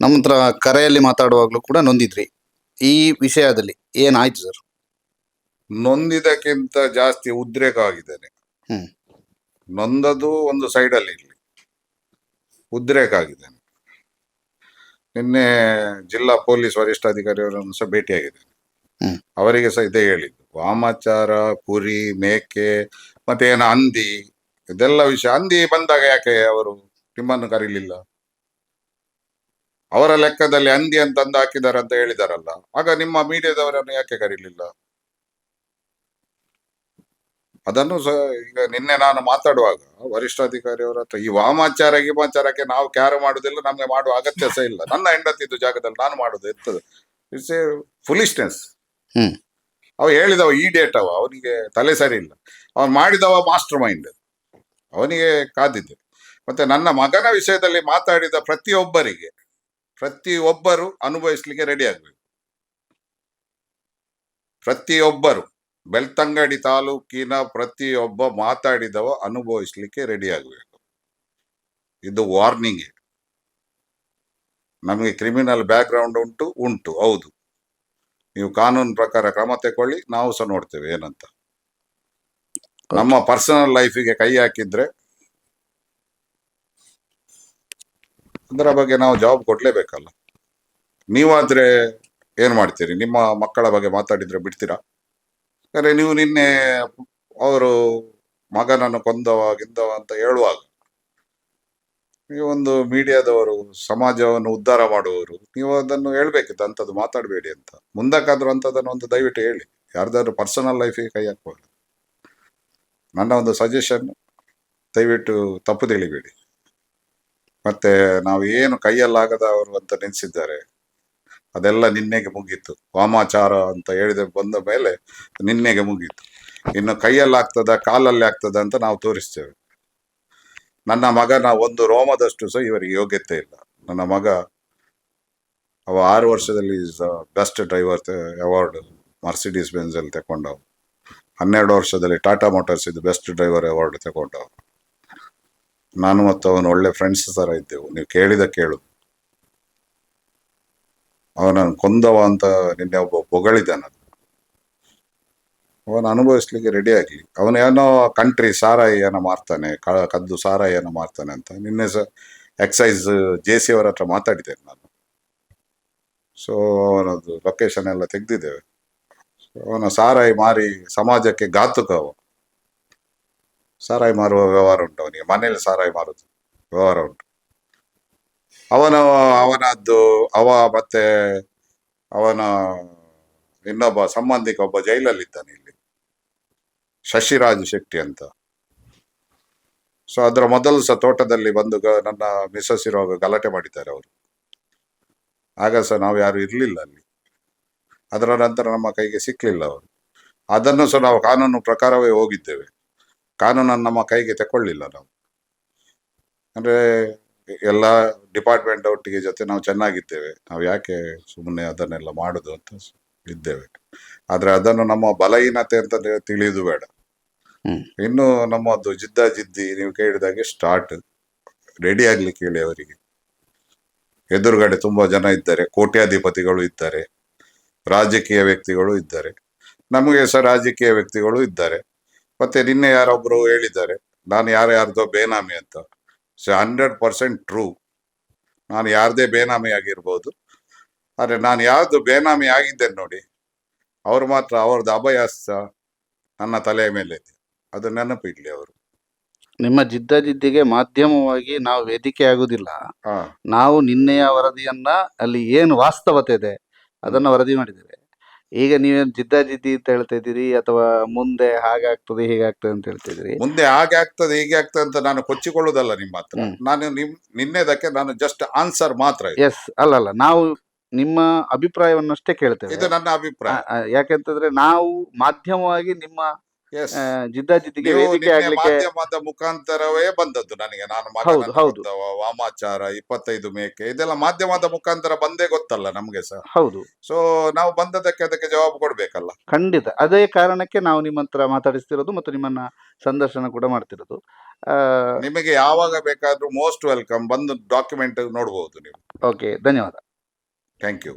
ನಮ್ಮ ಹತ್ರ ಕರೆಯಲ್ಲಿ ಮಾತಾಡುವಾಗಲೂ ಕೂಡ ನೊಂದಿದ್ರಿ. ಈ ವಿಷಯದಲ್ಲಿ ಏನಾಯ್ತು ಸರ್? ನೊಂದಿದಕ್ಕಿಂತ ಜಾಸ್ತಿ ಉದ್ರೇಕ ಆಗಿದ್ದಾನೆ. ಹ್ಮ್. ನೊಂದದು ಒಂದು ಸೈಡಲ್ಲಿ ಇರಲಿ. ಉದ್ರೇಕ ಆಗಿದ್ದೇನೆ. ನಿನ್ನೆ ಜಿಲ್ಲಾ ಪೊಲೀಸ್ ವರಿಷ್ಠಾಧಿಕಾರಿಯವರನ್ನು ಸಹ ಭೇಟಿಯಾಗಿದ್ದೇನೆ. ಹ್ಮ್. ಅವರಿಗೆ ಸಹ ಇದೇ ಹೇಳಿದ್ದು. ವಾಮಾಚಾರ ಕುರಿ ಮೇಕೆ ಮತ್ತೆ ಏನ ಹಂದಿ ಇದೆಲ್ಲ ವಿಷಯ. ಹಂದಿ ಬಂದಾಗ ಯಾಕೆ ಅವರು ನಿಮ್ಮನ್ನು ಕರೀಲಿಲ್ಲ? ಅವರ ಲೆಕ್ಕದಲ್ಲಿ ಹಂದಿ ಅಂತ ಅಂದು ಹಾಕಿದ್ದಾರೆ ಅಂತ ಹೇಳಿದಾರಲ್ಲ. ಆಗ ನಿಮ್ಮ ಮೀಡಿಯಾದವರನ್ನು ಯಾಕೆ ಕರೀಲಿಲ್ಲ? ಅದನ್ನು ಸಹ ಈಗ ನಿನ್ನೆ ನಾನು ಮಾತಾಡುವಾಗ ವರಿಷ್ಠಾಧಿಕಾರಿಯವರ ಹತ್ರ ಈ ವಾಮಾಚಾರ ಗಿಮಾಚಾರಕ್ಕೆ ನಾವು ಕ್ಯಾರ ಮಾಡುವುದಿಲ್ಲ ನಮಗೆ ಮಾಡುವ ಅಗತ್ಯ ಸಹ ಇಲ್ಲ. ನನ್ನ ಹೆಂಡತಿದ್ದು ಜಾಗದಲ್ಲಿ ನಾನು ಮಾಡುದು ಇರ್ತದೆ ಇಟ್ಸ್ ಎ ಫುಲಿಸ್ನೆಸ್ ಹ್ಮ್. ಅವ ಹೇಳಿದವ ಈ ಡೇಟ್ ಅವ ಅವನಿಗೆ ತಲೆ ಸರಿ ಇಲ್ಲ. ಅವನು ಮಾಡಿದವ ಮಾಸ್ಟರ್ ಮೈಂಡ್ ಅವನಿಗೆ ಕಾದಿದ್ದೆ. ಮತ್ತೆ ನನ್ನ ಮಗನ ವಿಷಯದಲ್ಲಿ ಮಾತಾಡಿದ ಪ್ರತಿಯೊಬ್ಬರಿಗೆ ಪ್ರತಿಯೊಬ್ಬರು ಅನುಭವಿಸ್ಲಿಕ್ಕೆ ರೆಡಿ ಆಗ್ಬೇಕು. ಪ್ರತಿಯೊಬ್ಬರು. ಬೆಳ್ತಂಗಡಿ ತಾಲೂಕಿನ ಪ್ರತಿಯೊಬ್ಬ ಮಾತಾಡಿದವ ಅನುಭವಿಸ್ಲಿಕ್ಕೆ ರೆಡಿ ಆಗಬೇಕು. ಇದು ವಾರ್ನಿಂಗ್ ನಮಗೆ ಕ್ರಿಮಿನಲ್ ಬ್ಯಾಕ್ ಗ್ರೌಂಡ್ ಉಂಟು ಉಂಟು, ಹೌದು. ನೀವು ಕಾನೂನು ಪ್ರಕಾರ ಕ್ರಮ ತಗೊಳ್ಳಿ ನಾವು ಸಹ ನೋಡ್ತೇವೆ ಏನಂತ. ನಮ್ಮ ಪರ್ಸನಲ್ ಲೈಫಿಗೆ ಕೈ ಹಾಕಿದ್ರೆ ಅದರ ಬಗ್ಗೆ ನಾವು ಜವಾಬ್ ಕೊಡ್ಲೇಬೇಕಲ್ಲ. ನೀವಾದ್ರೆ ಏನ್ ಮಾಡ್ತೀರಿ? ನಿಮ್ಮ ಮಕ್ಕಳ ಬಗ್ಗೆ ಮಾತಾಡಿದ್ರೆ ಬಿಡ್ತೀರಾ? ಯಾಕಂದ್ರೆ ನೀವು ನಿನ್ನೆ ಅವರು ಮಗನನ್ನು ಕೊಂದವ ಗಿಂದವ ಅಂತ ಹೇಳುವಾಗ ನೀವು ಒಂದು ಮೀಡಿಯಾದವರು, ಸಮಾಜವನ್ನು ಉದ್ಧಾರ ಮಾಡುವವರು, ನೀವು ಅದನ್ನು ಹೇಳ್ಬೇಕಿತ್ತು, ಅಂಥದ್ದು ಮಾತಾಡಬೇಡಿ ಅಂತ. ಮುಂದಕ್ಕಾದ್ರೂ ಅಂಥದ್ದನ್ನು ಒಂದು ದಯವಿಟ್ಟು ಹೇಳಿ. ಯಾರ್ದಾದ್ರು ಪರ್ಸನಲ್ ಲೈಫಿಗೆ ಕೈ ಹಾಕಬಾರ್ದು ನನ್ನ ಒಂದು ಸಜೆಷನ್ ದಯವಿಟ್ಟು ತಪ್ಪು ತಿಳಿಬೇಡಿ. ಮತ್ತೆ ನಾವು ಏನು ಕೈಯಲ್ಲಾಗದವರು ಅಂತ ನೆನೆಸಿದ್ದಾರೆ. ಅದೆಲ್ಲ ನಿನ್ನೆಗೆ ಮುಗೀತು. ವಾಮಾಚಾರ ಅಂತ ಹೇಳಿದ ಬಂದ ಮೇಲೆ ನಿನ್ನೆಗೆ ಮುಗೀತು. ಇನ್ನು ಕೈಯಲ್ಲಿ ಆಗ್ತದ, ಕಾಲಲ್ಲಿ ಆಗ್ತದ ಅಂತ ನಾವು ತೋರಿಸ್ತೇವೆ. ನನ್ನ ಮಗನ ಒಂದು ರೋಮದಷ್ಟು ಸಹ ಇವರಿಗೆ ಯೋಗ್ಯತೆ ಇಲ್ಲ. ನನ್ನ ಮಗ, ಅವ ಆರು ವರ್ಷದಲ್ಲಿ best driver award Mercedes Benz ಅಲ್ಲಿ ತಗೊಂಡವ ಹನ್ನೆರಡು ವರ್ಷದಲ್ಲಿ ಟಾಟಾ ಮೋಟಾರ್ಸ್ ಇದು ಬೆಸ್ಟ್ ಡ್ರೈವರ್ ಅವಾರ್ಡ್ ತಗೊಂಡವು ನಾನು ಮತ್ತು ಅವನು ಒಳ್ಳೆ ಫ್ರೆಂಡ್ಸ್ ಥರ ಇದ್ದೆವು. ನೀವು ಕೇಳಿದ ಕೇಳು. ಅವನನ್ನು ಕೊಂದವ ಅಂತ ನಿನ್ನೆ ಒಬ್ಬ ಹೊಗಳಿದ್ದಾನ ಅವನು ಅನುಭವಿಸ್ಲಿಕ್ಕೆ ರೆಡಿ ಆಗಲಿ. ಅವನು ಏನೋ ಕಂಟ್ರಿ ಸಾರಾಯಿ ಏನೋ ಮಾರ್ತಾನೆ ಕದ್ದು ಸಾರಾಯಿ ಏನೋ ಮಾರ್ತಾನೆ ಅಂತ. ನಿನ್ನೆ ಸಹ ಎಕ್ಸೈಸ್ ಜೆ ಸಿ ಅವರ ಹತ್ರ ಮಾತಾಡಿದ್ದೇನೆ ನಾನು. ಸೊ ಅವನದು ಲೊಕೇಶನ್ ಎಲ್ಲ ತೆಗೆದಿದ್ದೇವೆ. ಅವನ ಸಾರಾಯಿ ಮಾರಿ ಸಮಾಜಕ್ಕೆ ಘಾತುಕ ಅವ. ಸಾರಾಯಿ ಮಾರುವ ವ್ಯವಹಾರ ಉಂಟು ಅವನಿಗೆ. ಮನೇಲಿ ಸಾರಾಯಿ ಮಾರುದು ವ್ಯವಹಾರ ಉಂಟು. ಅವನ, ಅವನದ್ದು, ಅವ ಮತ್ತೆ ಅವನ ಇನ್ನೊಬ್ಬ ಸಂಬಂಧಿಕ ಒಬ್ಬ ಜೈಲಲ್ಲಿ ಇದ್ದಾನೆ ಇಲ್ಲಿ. ಶಶಿರಾಜ್ ಶೆಟ್ಟಿ ಅಂತ. ಸೊ ಅದರ ಮೊದಲು ಸಹ ತೋಟದಲ್ಲಿ ಬಂದು ನನ್ನ ಮಿಸಸ್ ಇರುವಾಗ ಗಲಾಟೆ ಮಾಡಿದ್ದಾರೆ ಅವರು. ಆಗ ಸಹ ನಾವು ಯಾರು ಇರಲಿಲ್ಲ ಅಲ್ಲಿ. ಅದರ ನಂತರ ನಮ್ಮ ಕೈಗೆ ಸಿಕ್ಕಲಿಲ್ಲ ಅವರು. ಅದನ್ನು ಸಹ ನಾವು ಕಾನೂನು ಪ್ರಕಾರವೇ ಹೋಗಿದ್ದೇವೆ. ಕಾನೂನನ್ನು ನಮ್ಮ ಕೈಗೆ ತಕೊಳ್ಳಿಲ್ಲ ನಾವು. ಅಂದ್ರೆ, ಎಲ್ಲ ಡಿಪಾರ್ಟ್ಮೆಂಟ್ ಒಟ್ಟಿಗೆ ಜೊತೆ ನಾವು ಚೆನ್ನಾಗಿದ್ದೇವೆ. ನಾವು ಯಾಕೆ ಸುಮ್ಮನೆ ಅದನ್ನೆಲ್ಲ ಮಾಡುದು ಅಂತ ಇದ್ದೇವೆ. ಆದ್ರೆ ಅದನ್ನು ನಮ್ಮ ಬಲಹೀನತೆ ಅಂತ ತಿಳಿದು ತಿಳಿಯುದು ಬೇಡ. ಇನ್ನು ನಮ್ಮದು ಜಿದ್ದ ಜಿದ್ದಿ ನೀವು ಕೇಳಿದಾಗೆ ಸ್ಟಾರ್ಟ್ ರೆಡಿ ಆಗ್ಲಿಕ್ಕೆ ಹೇಳಿ ಅವರಿಗೆ. ಎದುರುಗಡೆ ತುಂಬಾ ಜನ ಇದ್ದಾರೆ ಕೋಟ್ಯಾಧಿಪತಿಗಳು ಇದ್ದಾರೆ ರಾಜಕೀಯ ವ್ಯಕ್ತಿಗಳು ಇದ್ದಾರೆ. ನಮಗೆ ಸಹ ರಾಜಕೀಯ ವ್ಯಕ್ತಿಗಳು ಇದ್ದಾರೆ. ಮತ್ತೆ ನಿನ್ನೆ ಯಾರೊಬ್ರು ಹೇಳಿದ್ದಾರೆ ನಾನು ಯಾರ್ಯಾರ್ದೋ ಬೇನಾಮಿ ಅಂತ. ಸೊ ಹಂಡ್ರೆಡ್ ಪರ್ಸೆಂಟ್ ಟ್ರೂ ನಾನು ಯಾರದೇ ಬೇನಾಮಿ ಆಗಿರ್ಬೋದು ಆದರೆ ನಾನು ಯಾವ್ದು ಬೇನಾಮಿ ಆಗಿದ್ದೇನೆ ನೋಡಿ ಅವ್ರು ಮಾತ್ರ ಅವ್ರದ್ದು ಅಭಯಾಸ್ತ ನನ್ನ ತಲೆಯ ಮೇಲೆ ಇದೆ. ಅದು ನೆನಪಿಡ್ಲಿ ಅವರು. ನಿಮ್ಮ ಜಿದ್ದಿಗೆ ಮಾಧ್ಯಮವಾಗಿ ನಾವು ವೇದಿಕೆ ಆಗುದಿಲ್ಲ. ನಾವು ನಿನ್ನೆಯ ವರದಿಯನ್ನ ಅಲ್ಲಿ ಏನು ವಾಸ್ತವತೆ ಇದೆ ಅದನ್ನ ವರದಿ ಮಾಡಿದ್ದೇವೆ. ಈಗ ನೀವೇನು ಜಿದ್ದಾಜಿದ್ದಿ ಅಂತ ಹೇಳ್ತಾ ಇದ್ದೀರಿ ಅಥವಾ ಮುಂದೆ ಹಾಗಾಗ್ತದೆ ಹೀಗಾಗ್ತದೆ ಅಂತ ಹೇಳ್ತಾ ಇದ್ದೀರಿ? ಮುಂದೆ ಹಾಗೆ ಆಗ್ತದೆ ಹೀಗೆ ಆಗ್ತದೆ ಅಂತ ನಾನು ಕೊಚ್ಚಿಕೊಳ್ಳೋದಲ್ಲ ನಿಮ್ಮ ಹತ್ರ ನಾನು ನಿಮ್ ನಿನ್ನೆದಕ್ಕೆ ನಾನು ಜಸ್ಟ್ ಆನ್ಸರ್ ಮಾತ್ರ ಇದು. ಎಸ್ ಅಲ್ಲಲ್ಲ ನಾವು ನಿಮ್ಮ ಅಭಿಪ್ರಾಯವನ್ನಷ್ಟೇ ಕೇಳ್ತೇವೆ. ಇದು ನನ್ನ ಅಭಿಪ್ರಾಯ. ಆ, ಆ, ಯಾಕೆಂತಂದ್ರೆ ನಾವು ಮಾಧ್ಯಮವಾಗಿ ನಿಮ್ಮ ಜಿದ್ದಾಜಿದ್ದಿಗೆ ವೇದಿಕೆ ಆಗ್ಲಿಕ್ಕೆ ಮಾಧ್ಯಮದ ಮುಖಾಂತರವೇ ಬಂದದ್ದು ನನಗೆ. ನಾನು ಹೌದು. ವಾಮಾಚಾರ ಇಪ್ಪತ್ತೈದು ಮೇಕೆ ಇದೆಲ್ಲ ಮಾಧ್ಯಮದ ಮುಖಾಂತರ ಬಂದೇ ಗೊತ್ತಲ್ಲ ನಮಗೆ ಸರ್ ಹೌದು. ಸೊ ನಾವು ಬಂದದಕ್ಕೆ ಅದಕ್ಕೆ ಜವಾಬು ಕೊಡ್ಬೇಕಲ್ಲ. ಖಂಡಿತ. ಅದೇ ಕಾರಣಕ್ಕೆ ನಾವು ನಿಮ್ಮ ಹತ್ರ ಮಾತಾಡಿಸ್ತಿರೋದು ಮತ್ತು ನಿಮ್ಮನ್ನ ಸಂದರ್ಶನ ಕೂಡ ಮಾಡ್ತಿರೋದು. ನಿಮಗೆ ಯಾವಾಗ ಬೇಕಾದ್ರೂ ಮೋಸ್ಟ್ ವೆಲ್ಕಮ್ ಬಂದು ಡಾಕ್ಯುಮೆಂಟ್ ನೋಡಬಹುದು ನೀವು. ಓಕೆ ಧನ್ಯವಾದ. Thank you